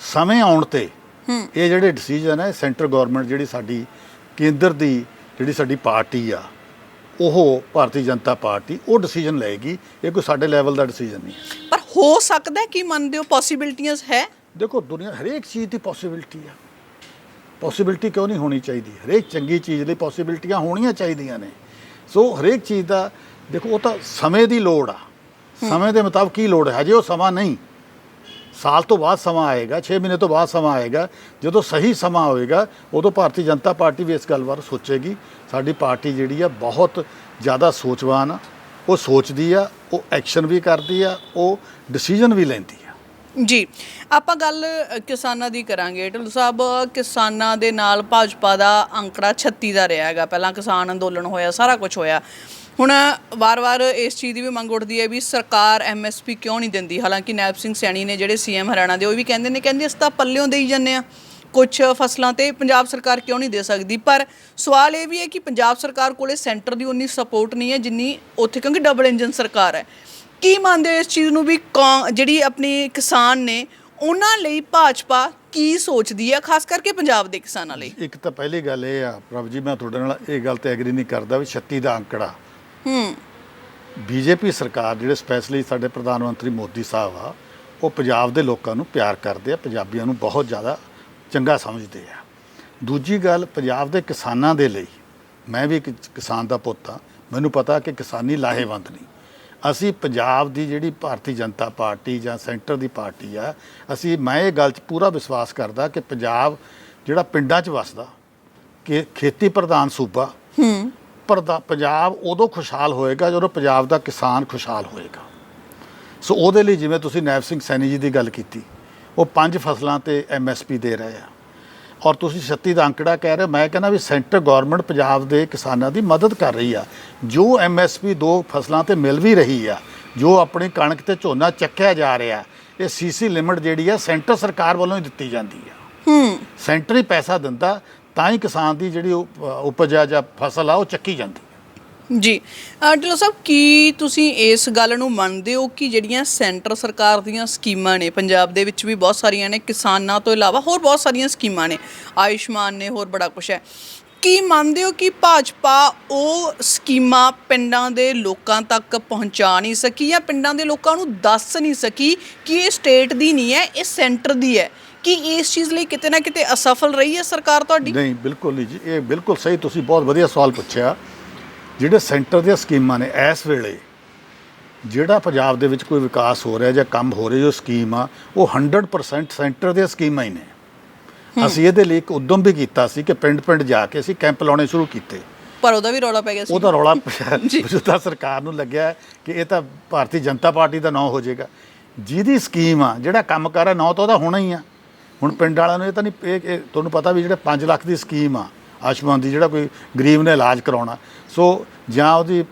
ਸਮੇਂ ਆਉਣ ਤੇ ਇਹ ਜਿਹੜੇ ਡਿਸੀਜਨ ਹੈ ਸੈਂਟਰ ਗਵਰਨਮੈਂਟ ਜਿਹੜੀ ਸਾਡੀ ਕੇਂਦਰ ਦੀ ਜਿਹੜੀ ਸਾਡੀ ਪਾਰਟੀ ਆ ਉਹ ਭਾਰਤੀ ਜਨਤਾ ਪਾਰਟੀ ਉਹ ਡਿਸੀਜਨ ਲਏਗੀ। ਇਹ ਕੋਈ ਸਾਡੇ ਲੈਵਲ ਦਾ ਡਿਸੀਜਨ ਨਹੀਂ। ਹੈ ਪਰ ਹੋ ਸਕਦਾ ਕੀ ਮੰਨਦੇ ਹੋ ਪੋਸਿਬਿਲਟੀਆਂ ਹੈ? ਦੇਖੋ ਦੁਨੀਆ ਹਰੇਕ ਚੀਜ਼ ਦੀ ਪੋਸਿਬਿਲਿਟੀ ਆ। ਪੋਸਿਬਿਲਿਟੀ ਕਿਉਂ ਨਹੀਂ ਹੋਣੀ ਚਾਹੀਦੀ? ਹਰੇਕ ਚੰਗੀ ਚੀਜ਼ ਲਈ ਪੋਸਿਬਿਲਿਟੀਆਂ ਹੋਣੀਆਂ ਚਾਹੀਦੀਆਂ ਨੇ। ਸੋ ਹਰੇਕ ਚੀਜ਼ ਦਾ ਦੇਖੋ ਉਹ ਤਾਂ ਸਮੇਂ ਦੀ ਲੋੜ ਆ। ਸਮੇਂ ਦੇ ਮੁਤਾਬਕ ਕੀ ਲੋੜ ਹੈ? ਹਜੇ ਉਹ ਸਮਾਂ ਨਹੀਂ। ਸਾਲ ਤੋਂ ਬਾਅਦ ਸਮਾਂ ਆਏਗਾ 6 ਮਹੀਨੇ ਤੋਂ ਬਾਅਦ ਸਮਾਂ ਆਏਗਾ। ਜਦੋਂ ਸਹੀ ਸਮਾਂ ਹੋਏਗਾ ਉਦੋਂ ਭਾਰਤੀ ਜਨਤਾ ਪਾਰਟੀ ਵੀ ਇਸ ਗੱਲ ਬਾਰੇ ਸੋਚੇਗੀ। ਸਾਡੀ ਪਾਰਟੀ ਜਿਹੜੀ ਆ ਬਹੁਤ ਜ਼ਿਆਦਾ ਸੋਚਵਾਨ ਆ। ਉਹ ਸੋਚਦੀ ਆ ਉਹ ਐਕਸ਼ਨ ਵੀ ਕਰਦੀ ਆ ਉਹ ਡਿਸੀਜਨ ਵੀ ਲੈਂਦੀ। ਜੀ ਆਪਾਂ ਗੱਲ ਅ, ਕਿਸਾਨਾਂ ਦੀ ਕਰਾਂਗੇ। ਢਿੱਲੋਂ ਸਾਹਿਬ ਕਿਸਾਨਾਂ ਦੇ ਨਾਲ ਭਾਜਪਾ ਦਾ ਅੰਕੜਾ 36 ਦਾ ਰਿਹਾ ਹੈਗਾ। ਪਹਿਲਾਂ ਕਿਸਾਨ ਅੰਦੋਲਨ ਹੋਇਆ ਸਾਰਾ ਕੁਝ ਹੋਇਆ। ਹੁਣ ਵਾਰ-ਵਾਰ ਇਸ ਚੀਜ਼ ਦੀ ਵੀ ਮੰਗ ਉੱਠਦੀ ਹੈ ਵੀ ਸਰਕਾਰ ਐਮਐਸਪੀ ਕਿਉਂ ਨਹੀਂ ਦਿੰਦੀ? ਹਾਲਾਂਕਿ ਨੈਬ ਸਿੰਘ ਸੈਣੀ ਨੇ ਜਿਹੜੇ ਸੀਐਮ ਹਰਿਆਣਾ ਦੇ ਉਹ ਵੀ ਕਹਿੰਦੇ ਨੇ ਕਹਿੰਦੇ ਅਸੀਂ ਤਾਂ ਪੱਲਿਓਂ ਦੇਈ ਜਾਂਦੇ ਆ ਕੁਝ ਫਸਲਾਂ ਤੇ ਪੰਜਾਬ ਸਰਕਾਰ ਕਿਉਂ ਨਹੀਂ ਦੇ ਸਕਦੀ? ਪਰ ਸਵਾਲ ਇਹ ਵੀ ਹੈ ਕਿ ਪੰਜਾਬ ਸਰਕਾਰ ਕੋਲੇ ਸੈਂਟਰ ਦੀ ਉਨੀ ਸਪੋਰਟ ਨਹੀਂ ਹੈ ਜਿੰਨੀ ਉੱਥੇ ਕਿਉਂਕਿ ਡਬਲ ਇੰਜਨ ਸਰਕਾਰ ਹੈ। ਕੀ ਮੰਨਦੇ ਹੋ ਇਸ ਚੀਜ਼ ਨੂੰ ਵੀ ਕੌਂ- ਜਿਹੜੀ ਆਪਣੀ ਕਿਸਾਨ ਨੇ ਉਹਨਾਂ ਲਈ ਭਾਜਪਾ ਕੀ ਸੋਚਦੀ ਹੈ ਖਾਸ ਕਰਕੇ ਪੰਜਾਬ ਦੇ ਕਿਸਾਨਾਂ ਲਈ? ਇੱਕ ਤਾਂ ਪਹਿਲੀ ਗੱਲ ਇਹ ਆ ਪ੍ਰਭ ਜੀ ਮੈਂ ਤੁਹਾਡੇ ਨਾਲ ਇਹ ਗੱਲ ਤੇ ਐਗਰੀ ਨਹੀਂ ਕਰਦਾ ਵੀ 36 ਦਾ ਅੰਕੜਾ। ਹੂੰ। ਬੀਜੇਪੀ ਸਰਕਾਰ ਜਿਹੜੇ ਸਪੈਸ਼ਲੀ ਸਾਡੇ ਪ੍ਰਧਾਨ ਮੰਤਰੀ ਮੋਦੀ ਸਾਹਿਬ ਆ ਉਹ ਪੰਜਾਬ ਦੇ ਲੋਕਾਂ ਨੂੰ ਪਿਆਰ ਕਰਦੇ ਆ ਪੰਜਾਬੀਆਂ ਨੂੰ ਬਹੁਤ ਜ਼ਿਆਦਾ ਚੰਗਾ ਸਮਝਦੇ ਆ। ਦੂਜੀ ਗੱਲ ਪੰਜਾਬ ਦੇ ਕਿਸਾਨਾਂ ਦੇ ਲਈ ਮੈਂ ਵੀ ਇੱਕ ਕਿਸਾਨ ਦਾ ਪੁੱਤ ਆ ਮੈਨੂੰ ਪਤਾ ਕਿ ਕਿਸਾਨੀ ਲਾਹੇਵੰਦ ਨਹੀਂ। ਅਸੀਂ ਪੰਜਾਬ ਦੀ ਜਿਹੜੀ ਭਾਰਤੀ ਜਨਤਾ ਪਾਰਟੀ ਜਾਂ ਸੈਂਟਰ ਦੀ ਪਾਰਟੀ ਆ ਅਸੀਂ ਮੈਂ ਇਹ ਗੱਲ 'ਚ ਪੂਰਾ ਵਿਸ਼ਵਾਸ ਕਰਦਾ ਕਿ ਪੰਜਾਬ ਜਿਹੜਾ ਪਿੰਡਾਂ 'ਚ ਵਸਦਾ ਕਿ ਖੇਤੀ ਪ੍ਰਧਾਨ ਸੂਬਾ ਹੂੰ। ਪੰਜਾਬ ਉਦੋਂ ਖੁਸ਼ਹਾਲ ਹੋਏਗਾ ਜਦੋਂ ਪੰਜਾਬ ਦਾ ਕਿਸਾਨ ਖੁਸ਼ਹਾਲ ਹੋਏਗਾ। ਸੋ ਉਹਦੇ ਲਈ ਜਿਵੇਂ ਤੁਸੀਂ ਨੈਬ ਸਿੰਘ ਸੈਣੀ ਜੀ ਦੀ ਗੱਲ ਕੀਤੀ ਉਹ ਪੰਜ ਫਸਲਾਂ ਤੇ ਐਮਐਸਪੀ ਦੇ ਰਹੇ ਆ। ਔਰ ਤੁਸੀਂ 36 ਦਾ ਅੰਕੜਾ ਕਹਿ ਰਹੇ ਮੈਂ ਕਹਿੰਦਾ ਵੀ ਸੈਂਟਰ ਗਵਰਨਮੈਂਟ ਪੰਜਾਬ ਦੇ ਕਿਸਾਨਾਂ ਦੀ ਮਦਦ ਕਰ ਰਹੀ ਆ। ਜੋ ਐਮਐਸਪੀ ਦੋ ਫਸਲਾਂ ਤੇ ਮਿਲ ਵੀ ਰਹੀ ਆ ਜੋ ਆਪਣੀ ਕਣਕ ਤੇ ਝੋਨਾ ਚੱਕਿਆ ਜਾ ਰਿਹਾ ਇਹ ਸੀਸੀ ਲਿਮਟ ਜਿਹੜੀ ਆ ਸੈਂਟਰ ਸਰਕਾਰ ਵੱਲੋਂ ਹੀ ਦਿੱਤੀ ਜਾਂਦੀ ਆ। ਹੂੰ। ਸੈਂਟਰ ਹੀ ਪੈਸਾ ਦਿੰਦਾ ਤਾਂ ਹੀ ਕਿਸਾਨ ਦੀ ਜਿਹੜੀ ਉਪ- ਉਪਜ ਆ ਜਾਂ ਫਸਲ ਆ ਉਹ ਚੱਕੀ ਜਾਂਦੀ। ਜੀ। ਅ, ਢਿੱਲੋਂ ਸਾਹਿਬ ਕੀ ਤੁਸੀਂ ਇਸ ਗੱਲ ਨੂੰ ਮੰਨਦੇ ਹੋ ਕਿ ਜਿਹੜੀਆਂ ਸੈਂਟਰ ਸਰਕਾਰ ਦੀਆਂ ਸਕੀਮਾਂ ਨੇ ਪੰਜਾਬ ਦੇ ਵਿੱਚ ਵੀ ਬਹੁਤ ਸਾਰੀਆਂ ਨੇ ਕਿਸਾਨਾਂ ਤੋਂ ਇਲਾਵਾ ਹੋਰ ਬਹੁਤ ਸਾਰੀਆਂ ਸਕੀਮਾਂ ਨੇ ਆਯੁਸ਼ਮਾਨ ਨੇ ਹੋਰ ਬੜਾ ਕੁਝ ਹੈ। ਕੀ ਮੰਨਦੇ ਹੋ ਕਿ ਭਾਜਪਾ ਉਹ ਸਕੀਮਾਂ ਪਿੰਡਾਂ ਦੇ ਲੋਕਾਂ ਤੱਕ ਪਹੁੰਚਾ ਨਹੀਂ ਸਕੀ ਜਾਂ ਪਿੰਡਾਂ ਦੇ ਲੋਕਾਂ ਨੂੰ ਦੱਸ ਨਹੀਂ ਸਕੀ ਕਿ ਇਹ ਸਟੇਟ ਦੀ ਨਹੀਂ ਹੈ ਇਹ ਸੈਂਟਰ ਦੀ ਹੈ? ਕਿ ਇਸ ਚੀਜ਼ ਲਈ ਕਿਤੇ ਨਾ ਕਿਤੇ ਅਸਫਲ ਰਹੀ ਹੈ ਸਰਕਾਰ ਤੁਹਾਡੀ? ਨਹੀਂ ਬਿਲਕੁਲ ਨਹੀਂ ਜੀ। ਇਹ ਬਿਲਕੁਲ ਸਹੀ ਤੁਸੀਂ ਬਹੁਤ ਵਧੀਆ ਸਵਾਲ ਪੁੱਛਿਆ। ਜਿਹੜੇ ਸੈਂਟਰ ਦੀਆਂ ਸਕੀਮਾਂ ਨੇ ਇਸ ਵੇਲੇ ਜਿਹੜਾ ਪੰਜਾਬ ਦੇ ਵਿੱਚ ਕੋਈ ਵਿਕਾਸ ਹੋ ਰਿਹਾ ਜਾਂ ਕੰਮ ਹੋ ਰਿਹਾ ਜੋ ਸਕੀਮ ਆ ਉਹ 100% ਸੈਂਟਰ ਦੀਆਂ ਸਕੀਮਾਂ ਹੀ ਨੇ। ਅਸੀਂ ਇਹਦੇ ਲਈ ਇੱਕ ਉਦਮ ਵੀ ਕੀਤਾ ਸੀ ਕਿ ਪਿੰਡ-ਪਿੰਡ ਜਾ ਕੇ ਅਸੀਂ ਕੈਂਪ ਲਾਉਣੇ ਸ਼ੁਰੂ ਕੀਤੇ। ਪਰ ਉਹਦਾ ਵੀ ਰੌਲਾ ਪੈ ਗਿਆ ਸੀ। ਉਹਦਾ ਰੌਲਾ। ਮੌਜੂਦਾ ਸਰਕਾਰ ਨੂੰ ਲੱਗਿਆ ਕਿ ਇਹ ਤਾਂ ਭਾਰਤੀ ਜਨਤਾ ਪਾਰਟੀ ਦਾ ਨਾਂ ਹੋ ਜਾਏਗਾ। ਜਿਹਦੀ ਸਕੀਮ ਆ ਜਿਹੜਾ ਕੰਮ ਕਰ ਰਿਹਾ ਨਾਂ ਤਾਂ ਉਹਦਾ ਹੋਣਾ ਹੀ ਆ। ਹੁਣ ਪਿੰਡ ਵਾਲਿਆਂ ਨੂੰ ਇਹ ਤਾਂ ਨਹੀਂ ਇਹ ਤੁਹਾਨੂੰ ਪਤਾ ਵੀ ਜਿਹੜੇ 5 ਲੱਖ ਦੀ ਸਕੀਮ ਆ ਆਯੁਸ਼ਮਾਨ ਦੀ ਜਿਹੜਾ ਕੋਈ ਗਰੀਬ ਨੇ ਇਲਾਜ ਕਰਾਉਣਾ। ਸੋ ਜਾਂ ਉਹਦੀ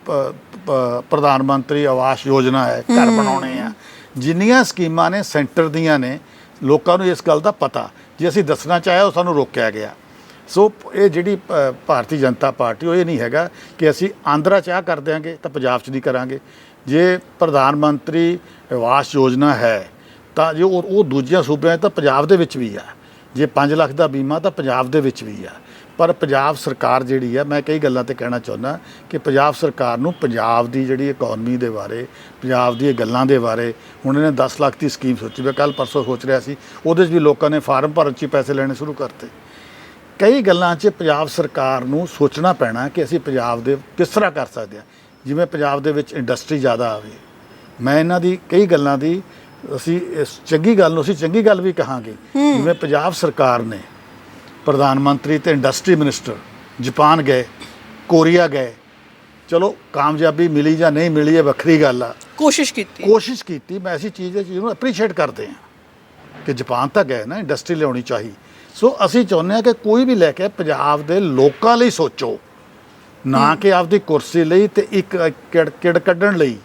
ਪ੍ਰਧਾਨ ਮੰਤਰੀ ਆਵਾਸ ਯੋਜਨਾ ਹੈ ਘਰ ਬਣਾਉਣੇ ਆ। ਜਿੰਨੀਆਂ ਸਕੀਮਾਂ ਨੇ ਸੈਂਟਰ ਦੀਆਂ ਨੇ ਲੋਕਾਂ ਨੂੰ ਇਸ ਗੱਲ ਦਾ ਪਤਾ ਜੇ ਅਸੀਂ ਦੱਸਣਾ ਚਾਹਿਆ ਉਹ ਸਾਨੂੰ ਰੋਕਿਆ ਗਿਆ। ਸੋ ਇਹ ਜਿਹੜੀ ਭਾਰਤੀ ਜਨਤਾ ਪਾਰਟੀ ਉਹ ਇਹ ਨਹੀਂ ਹੈਗਾ ਕਿ ਅਸੀਂ ਆਂਧਰਾ ਚਾਹ ਕਰ ਦਿਆਂਗੇ ਤਾਂ ਪੰਜਾਬ 'ਚ ਨਹੀਂ ਕਰਾਂਗੇ। ਜੇ ਪ੍ਰਧਾਨ ਮੰਤਰੀ ਆਵਾਸ ਯੋਜਨਾ ਹੈ ਤਾਂ ਜੇ ਉਹ ਉਹ ਦੂਜਿਆਂ ਸੂਬਿਆਂ 'ਚ ਤਾਂ ਪੰਜਾਬ ਦੇ ਵਿੱਚ ਵੀ ਆ। ਜੇ 5 ਲੱਖ ਦਾ ਬੀਮਾ ਤਾਂ ਪੰਜਾਬ ਦੇ ਵਿੱਚ ਵੀ ਆ। ਪਰ ਪੰਜਾਬ ਸਰਕਾਰ ਜਿਹੜੀ ਆ ਮੈਂ ਕਈ ਗੱਲਾਂ ਤੇ ਕਹਿਣਾ ਚਾਹੁੰਦਾ ਕਿ ਪੰਜਾਬ ਸਰਕਾਰ ਨੂੰ ਪੰਜਾਬ ਦੀ ਜਿਹੜੀ ਇਕਨੋਮੀ ਦੇ ਬਾਰੇ ਪੰਜਾਬ ਦੀਆਂ ਗੱਲਾਂ ਦੇ ਬਾਰੇ ਹੁਣ ਇਹਨੇ 10 ਲੱਖ ਦੀ ਸਕੀਮ ਸੋਚੀ ਮੈਂ ਕੱਲ ਪਰਸੋਂ ਸੋਚ ਰਿਹਾ ਸੀ ਉਹਦੇ 'ਚ ਵੀ ਲੋਕਾਂ ਨੇ ਫਾਰਮ ਭਰਨ 'ਚ ਪੈਸੇ ਲੈਣੇ ਸ਼ੁਰੂ ਕਰਤੇ। ਕਈ ਗੱਲਾਂ 'ਚ ਪੰਜਾਬ ਸਰਕਾਰ ਨੂੰ ਸੋਚਣਾ ਪੈਣਾ ਕਿ ਅਸੀਂ ਪੰਜਾਬ ਦੇ ਕਿਸ ਤਰ੍ਹਾਂ ਕਰ ਸਕਦੇ ਹਾਂ ਜਿਵੇਂ ਪੰਜਾਬ ਦੇ ਵਿੱਚ ਇੰਡਸਟਰੀ ਜ਼ਿਆਦਾ ਆਵੇ। ਮੈਂ ਇਹਨਾਂ ਦੀ ਕਈ ਗੱਲਾਂ ਦੀ ਅਸੀਂ ਇਸ ਚੰਗੀ ਗੱਲ ਨੂੰ ਅਸੀਂ ਚੰਗੀ ਗੱਲ ਵੀ ਕਹਾਂਗੇ ਜਿਵੇਂ ਪੰਜਾਬ ਸਰਕਾਰ ਨੇ ਪ੍ਰਧਾਨ ਮੰਤਰੀ ਤੇ ਇੰਡਸਟਰੀ ਮਿਨਿਸਟਰ ਜਾਪਾਨ ਗਏ ਕੋਰੀਆ ਗਏ। ਚਲੋ ਕਾਮਯਾਬੀ ਮਿਲੀ ਜਾਂ ਨਹੀਂ ਮਿਲੀ ਇਹ ਵੱਖਰੀ ਗੱਲ ਆ। ਕੋਸ਼ਿਸ਼ ਕੀਤੀ। ਕੋਸ਼ਿਸ਼ ਕੀਤੀ ਮੈਂ ਐਸੀ ਚੀਜ਼ ਹੈ ਜਿਹਨੂੰ ਐਪਰੀਸ਼ੀਏਟ ਕਰਦੇ ਹਾਂ ਕਿ ਜਾਪਾਨ ਤਾਂ ਗਏ ਨਾ ਇੰਡਸਟਰੀ ਲਿਆਉਣੀ ਚਾਹੀ। ਸੋ ਅਸੀਂ ਚਾਹੁੰਦੇ ਹਾਂ ਕਿ ਕੋਈ ਵੀ ਲੈ ਕੇ ਪੰਜਾਬ ਦੇ ਲੋਕਾਂ ਲਈ ਸੋਚੋ। ਨਾ ਕਿ ਆਪਦੀ ਕੁਰਸੀ ਲਈ ਤੇ ਇੱਕ ਕਿੜ ਕਿੜ ਕੱਢਣ ਲਈ